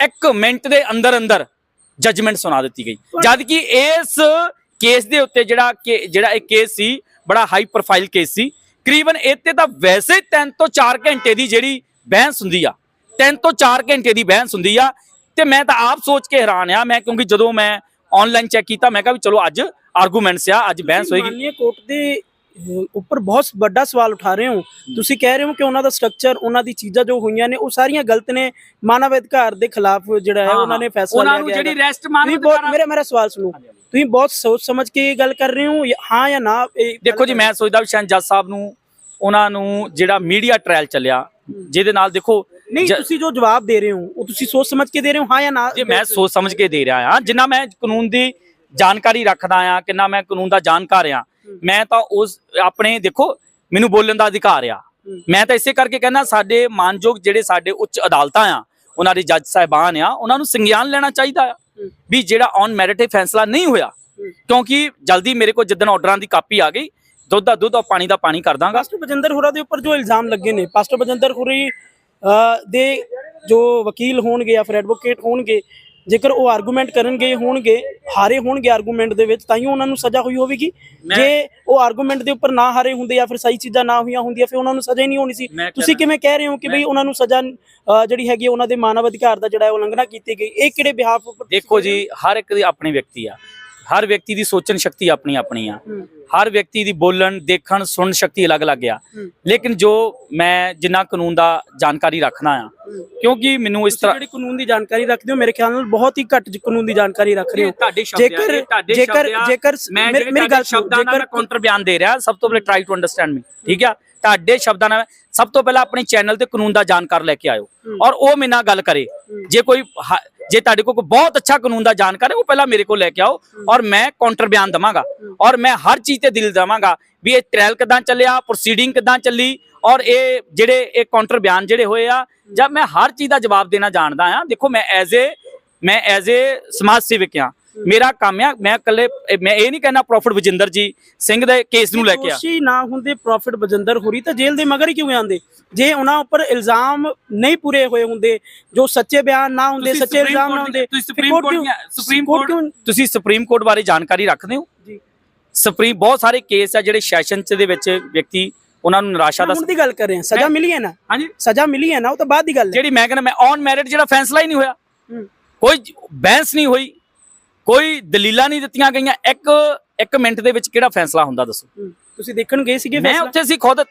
1 ਮਿੰਟ ਦੇ ਅੰਦਰ ਅੰਦਰ ਜੱਜਮੈਂਟ ਸੁਣਾ ਦਿੱਤੀ ਗਈ। ਜਦ ਕਿ ਇਸ ਕੇਸ ਦੇ ਉੱਤੇ ਜਿਹੜਾ ਜਿਹੜਾ ਇਹ ਕੇਸ ਸੀ ਬੜਾ ਹਾਈ ਪ੍ਰੋਫਾਈਲ ਕੇਸ ਸੀ ਕਰੀਬਨ ਇੱਥੇ ਤਾਂ ਵੈਸੇ 3 ਤੋਂ 4 ਘੰਟੇ ਦੀ ਜਿਹੜੀ ਬਹਿਸ ਹੁੰਦੀ ਆ 3 ਤੋਂ 4 ਘੰਟੇ ਦੀ ਬਹਿਸ ਹੁੰਦੀ ਆ ਤੇ ਮੈਂ ਤਾਂ ਆਪ ਸੋਚ ਕੇ ਹੈਰਾਨ ਆ ਮੈਂ ਕਿਉਂਕਿ ਜਦੋਂ ਮੈਂ ਆਨਲਾਈਨ ਚੈੱਕ ਕੀਤਾ ਮੈਂ ਕਿਹਾ ਵੀ ਚਲੋ ਅੱਜ ਆਰਗੂਮੈਂਟਸ ਆ ਅੱਜ ਬਹਿਸ ਹੋਏਗੀ। ਮਾਨਨੀय ਕੋਰਟ ਦੇ ਉੱਪਰ ਬਹੁਤ ਵੱਡਾ ਸਵਾਲ ਉਠਾ ਰਹੇ ਹੋ। ਤੁਸੀਂ ਕਹਿ ਰਹੇ ਹੋ ਕਿ ਉਹਨਾਂ ਦਾ ਸਟਰਕਚਰ ਉਹਨਾਂ ਦੀ ਚੀਜ਼ਾਂ ਜੋ ਹੋਈਆਂ ਨੇ ਉਹ ਸਾਰੀਆਂ ਗਲਤ ਨੇ। ਮਾਨਵ ਅਧਿਕਾਰ ਦੇ ਖਿਲਾਫ ਜਿਹੜਾ ਹੈ ਉਹਨਾਂ ਨੇ ਫੈਸਲਾ ਉਹਨਾਂ ਲਿਆ ਨੂੰ ਗਿਆ ਜਿਹੜੀ। ਰੈਸਟ ਮਾਨ ਤੁਸੀਂ ਬਹੁਤ ਮੇਰਾ ਮੇਰਾ ਸਵਾਲ ਸੁਣੋ। ਤੁਸੀਂ ਬਹੁਤ ਸੋਚ ਸਮਝ ਕੇ ਇਹ ਗੱਲ ਕਰ ਰਹੇ ਹੋ ਹਾਂ ਜਾਂ ਨਾ? ਦੇਖੋ ਜੀ ਮੈਂ ਸੋਚਦਾ ਵੀ ਸ਼ਾਇਦ ਜੱਜ ਸਾਹਿਬ ਨੂੰ ਉਹਨਾਂ ਨੂੰ ਜਿਹੜਾ ਮੀਡੀਆ ਟ੍ਰਾਇਲ ਚੱਲਿਆ ਜਿਹਦੇ ਨਾਲ ਦੇਖੋ ਨਹੀਂ ਤੁਸੀਂ ਜੋ ਜਵਾਬ ਦੇ ਰਹੇ ਹੋ ਉਹ ਤੁਸੀਂ ਸੋਚ ਸਮਝ ਕੇ ਦੇ ਰਹੇ ਹੋ ਹਾਂ ਜਾਂ ਨਾ? ਜੇ ਮੈਂ ਸੋਚ ਸਮਝ ਕੇ ਦੇ ਰਿਹਾ ਹਾਂ ਜਿੰਨਾ ਮੈਂ ਕਾਨੂੰਨ ਦੀ ਜਾਣਕਾਰੀ ਰੱਖਦਾ ਆ ਕਿੰਨਾ ਮੈਂ ਕਾਨੂੰਨ ਦਾ ਜਾਣਕਾਰ ਆ ਮੈਂ ਤਾਂ ਉਸ ਆਪਣੇ ਦੇਖੋ ਮੈਨੂੰ ਬੋਲਣ ਦਾ ਅਧਿਕਾਰ ਆ। ਮੈਂ ਤਾਂ ਇਸੇ ਕਰਕੇ ਕਹਿੰਦਾ ਸਾਡੇ ਮਾਨਯੋਗ ਜਿਹੜੇ ਸਾਡੇ ਉੱਚ ਅਦਾਲਤਾਂ ਆ ਉਹਨਾਂ ਦੇ ਜੱਜ ਸਾਹਿਬਾਨ ਆ ਉਹਨਾਂ ਨੂੰ ਸੰਗਿਆਨ ਲੈਣਾ ਚਾਹੀਦਾ ਆ ਵੀ ਜਿਹੜਾ ਔਨ ਮੈਰਿਟ ਫੈਸਲਾ ਨਹੀਂ ਹੋਇਆ। ਕਿਉਂਕਿ ਜਲਦੀ ਮੇਰੇ ਕੋਲ ਜਿੱਦਣ ਆਰਡਰਾਂ ਦੀ ਕਾਪੀ ਆ ਗਈ ਦੁੱਧ ਦਾ ਦੁੱਧ ਔਰ ਪਾਣੀ ਦਾ ਪਾਣੀ ਕਰ ਦਾਂਗਾ। ਪਾਸਟਰ ਬਜਿੰਦਰ ਹੋਰਾਂ ਦੇ ਉੱਪਰ ਜੋ ਇਲਜ਼ਾਮ ਲੱਗੇ ਨੇ ਪਾਸਟਰ ਬਜਿੰਦਰ ਹੋਰੀ ਦੇ ਜੋ ਵਕੀਲ ਹੋਣਗੇ ਜਾਂ ਫਿਰ ਐਡਵੋਕੇਟ ਹੋਣਗੇ ਜੇਕਰ ਉਹ ਆਰਗੂਮੈਂਟ ਕਰਨਗੇ ਹੋਣਗੇ ਹਾਰੇ ਹੋਣਗੇ ਆਰਗੂਮੈਂਟ ਦੇ ਵਿੱਚ ਤਾਂ ਹੀ ਉਹਨਾਂ ਨੂੰ ਸਜ਼ਾ ਹੋਈ ਹੋਵੇਗੀ। ਜੇ ਉਹ ਆਰਗੂਮੈਂਟ ਦੇ ਉੱਪਰ ਨਾ ਹਾਰੇ ਹੁੰਦੇ ਜਾਂ ਫਿਰ ਸਹੀ ਚੀਜ਼ਾਂ ਨਾ ਹੋਈਆਂ ਹੁੰਦੀਆਂ ਫਿਰ ਉਹਨਾਂ ਨੂੰ ਸਜ਼ਾ ਹੀ ਨਹੀਂ ਹੋਣੀ ਸੀ। ਤੁਸੀਂ ਕਿਵੇਂ ਕਹਿ ਰਹੇ ਹੋ ਕਿ ਬਈ ਉਹਨਾਂ ਨੂੰ ਸਜ਼ਾ ਜਿਹੜੀ ਹੈਗੀ ਉਹਨਾਂ ਦੇ ਮਾਨਵ ਅਧਿਕਾਰ ਦਾ ਜਿਹੜਾ ਹੈ ਉਲੰਘਣਾ ਕੀਤੀ ਗਈ ਇਹ ਕਿਹੜੇ ਬਿਹਾਫ ਉੱਪਰ ਦੇਖੋ ਜੀ ਹਰ ਇੱਕ ਦੀ ਆਪਣੀ ਵਿਅਕਤੀ ਆ। ਹਰ ਵਿਅਕਤੀ ਦੀ ਸੋਚਣ ਸ਼ਕਤੀ ਆਪਣੀ ਆਪਣੀ ਆ। ਹਰ ਵਿਅਕਤੀ ਦੀ ਬੋਲਣ ਦੇਖਣ ਸੁਣਨ ਸ਼ਕਤੀ ਅਲੱਗ-ਅਲੱਗ ਆ। ਲੇਕਿਨ ਜੋ ਮੈਂ ਜਿੰਨਾ ਕਾਨੂੰਨ ਦਾ ਜਾਣਕਾਰੀ ਰੱਖਣਾ ਆ। ਕਿਉਂਕਿ ਮੈਨੂੰ ਇਸ ਤਰ੍ਹਾਂ ਜਿਹੜੀ ਕਾਨੂੰਨ ਦੀ ਜਾਣਕਾਰੀ ਰੱਖਦੇ ਹੋ ਮੇਰੇ ਖਿਆਲ ਨਾਲ ਬਹੁਤ ਹੀ ਘੱਟ ਕਾਨੂੰਨ ਦੀ ਜਾਣਕਾਰੀ ਰੱਖ ਰਹੇ ਹੋ। ਤੁਹਾਡੇ ਜੇਕਰ ਜੇਕਰ। ਜੇਕਰ ਮੇਰੀ- ਗੱਲ ਸ਼ਬਦਾਂ ਨਾਲ ਕਾਊਂਟਰ ਬਿਆਨ ਦੇ ਰਿਹਾ ਸਭ ਤੋਂ ਪਹਿਲੇ ਟਰਾਈ ਟੂ ਅੰਡਰਸਟੈਂਡ ਮੀ ਠੀਕ ਆ? ਤੁਹਾਡੇ ਸ਼ਬਦਾਂ ਨਾਲ ਸਭ ਤੋਂ ਪਹਿਲਾਂ ਆਪਣੇ ਚੈਨਲ ਤੇ ਕਾਨੂੰਨ ਦਾ ਜਾਣਕਾਰ ਲੈ ਕੇ ਆਇਓ। ਔਰ ਉਹ ਮੇਰੇ ਨਾਲ ਗੱਲ ਕਰੇ। ਜੇ ਕੋਈ ਜੇ ਤੁਹਾਡੇ ਕੋਲ ਕੋਈ ਬਹੁਤ ਅੱਛਾ ਕਾਨੂੰਨ ਦਾ ਜਾਣਕਾਰ ਹੈ ਉਹ ਪਹਿਲਾਂ ਮੇਰੇ ਕੋਲ ਲੈ ਕੇ ਆਓ। ਔਰ ਮੈਂ ਕਾਊਂਟਰ ਬਿਆਨ ਦਵਾਂਗਾ। ਔਰ ਮੈਂ ਹਰ ਚੀਜ਼ ਤੇ ਦਿਲ ਦਵਾਂਗਾ ਵੀ ਇਹ ਟ੍ਰਾਇਲ ਕਿਦਾਂ ਚੱਲਿਆ ਪ੍ਰੋਸੀਡਿੰਗ ਕਿਦਾਂ ਚੱਲੀ ਔਰ ਇਹ ਜਿਹੜੇ ਇਹ ਕਾਊਂਟਰ ਬਿਆਨ ਜਿਹੜੇ ਹੋਏ ਆ ਜਦ ਮੈਂ ਹਰ ਚੀਜ਼ ਦਾ ਜਵਾਬ ਦੇਣਾ ਜਾਣਦਾ ਆ। ਦੇਖੋ ਮੈਂ ਐਜ਼ ਏ ਮੈਂ ਐਜ਼ ਏ ਸਮਾਜ ਸੇਵਕ ਆ। ਮੇਰਾ ਕੰਮ ਆ ਮੈਂ ਇਕੱਲੇ ਮੈਂ ਇਹ ਨਹੀਂ ਕਹਿਣਾ ਪ੍ਰੋਫਿਟ ਵਜਿੰਦਰ ਜੀ ਸਿੰਘ ਦੇ ਕੇਸ ਨੂੰ ਲੈ ਕੇ ਆ। ਦੋਸ਼ੀ ਨਾ ਹੁੰਦੇ ਪ੍ਰੋਫਿਟ ਬਜਿੰਦਰ ਹੋਰੀ ਤਾਂ ਜੇਲ੍ਹ ਦੇ ਮਗਰ ਹੀ ਕਿਉਂ ਆਂਦੇ ਜੇ ਉਹਨਾਂ ਉੱਪਰ ਇਲਜ਼ਾਮ ਨਹੀਂ ਪੂਰੇ ਹੋਏ ਹੁੰਦੇ ਜੋ ਸੱਚੇ ਬਿਆਨ ਨਾ ਹੁੰਦੇ ਸੱਚੇ ਇਲਜ਼ਾਮ ਨਾ ਹੁੰਦੇ ਸੁਪਰੀਮ ਕੋਰਟ ਸੁਪਰੀਮ ਕੋਰਟ ਤੁਸੀਂ ਸੁਪਰੀਮ ਕੋਰਟ ਬਾਰੇ ਜਾਣਕਾਰੀ ਰੱਖਦੇ ਹੋ? ਜੀ। ਸੁਪਰੀਮ ਬਹੁਤ ਸਾਰੇ ਕੇਸ ਆ ਜਿਹੜੇ ਸੈਸ਼ਨ ਚ ਦੇ ਵਿੱਚ ਵਿਅਕਤੀ ਉਹਨਾਂ ਨੂੰ ਨਿਰਾਸ਼ਾ ਦਾ ਹੁਣ ਦੀ ਗੱਲ ਕਰ ਰਹੇ ਹਾਂ। ਸਜ਼ਾ ਮਿਲੀ ਹੈ ਨਾ? ਹਾਂਜੀ। ਸਜ਼ਾ ਮਿਲੀ ਹੈ ਨਾ ਉਹ ਤਾਂ ਬਾਅਦ ਦੀ ਗੱਲ ਹੈ। ਜਿਹੜੀ ਮੈਂ ਕਹਿੰਦਾ ਮੈਂ ਔਨ ਮੈਰਿਟ ਜਿਹੜਾ ਫੈਸਲਾ ਹੀ ਨਹੀਂ ਹੋਇਆ। ਕੋਈ ਬੈਂਸ ਨਹੀਂ ਹੋਈ ਕੋਈ ਦਲੀਲਾਂ ਨਹੀਂ ਦਿੱਤੀਆਂ ਗਈਆਂ। ਇੱਕ ਇੱਕ ਮਿੰਟ ਦੇ ਵਿੱਚ ਕਿਹੜਾ ਫੈਸਲਾ ਹੁੰਦਾ ਦੱਸੋ। ਤੁਸੀਂ ਦੇਖਣ ਗਏ ਸੀਗੇ ਮੈਂ ਉੱਥੇ ਸੀ ਖੁਦ।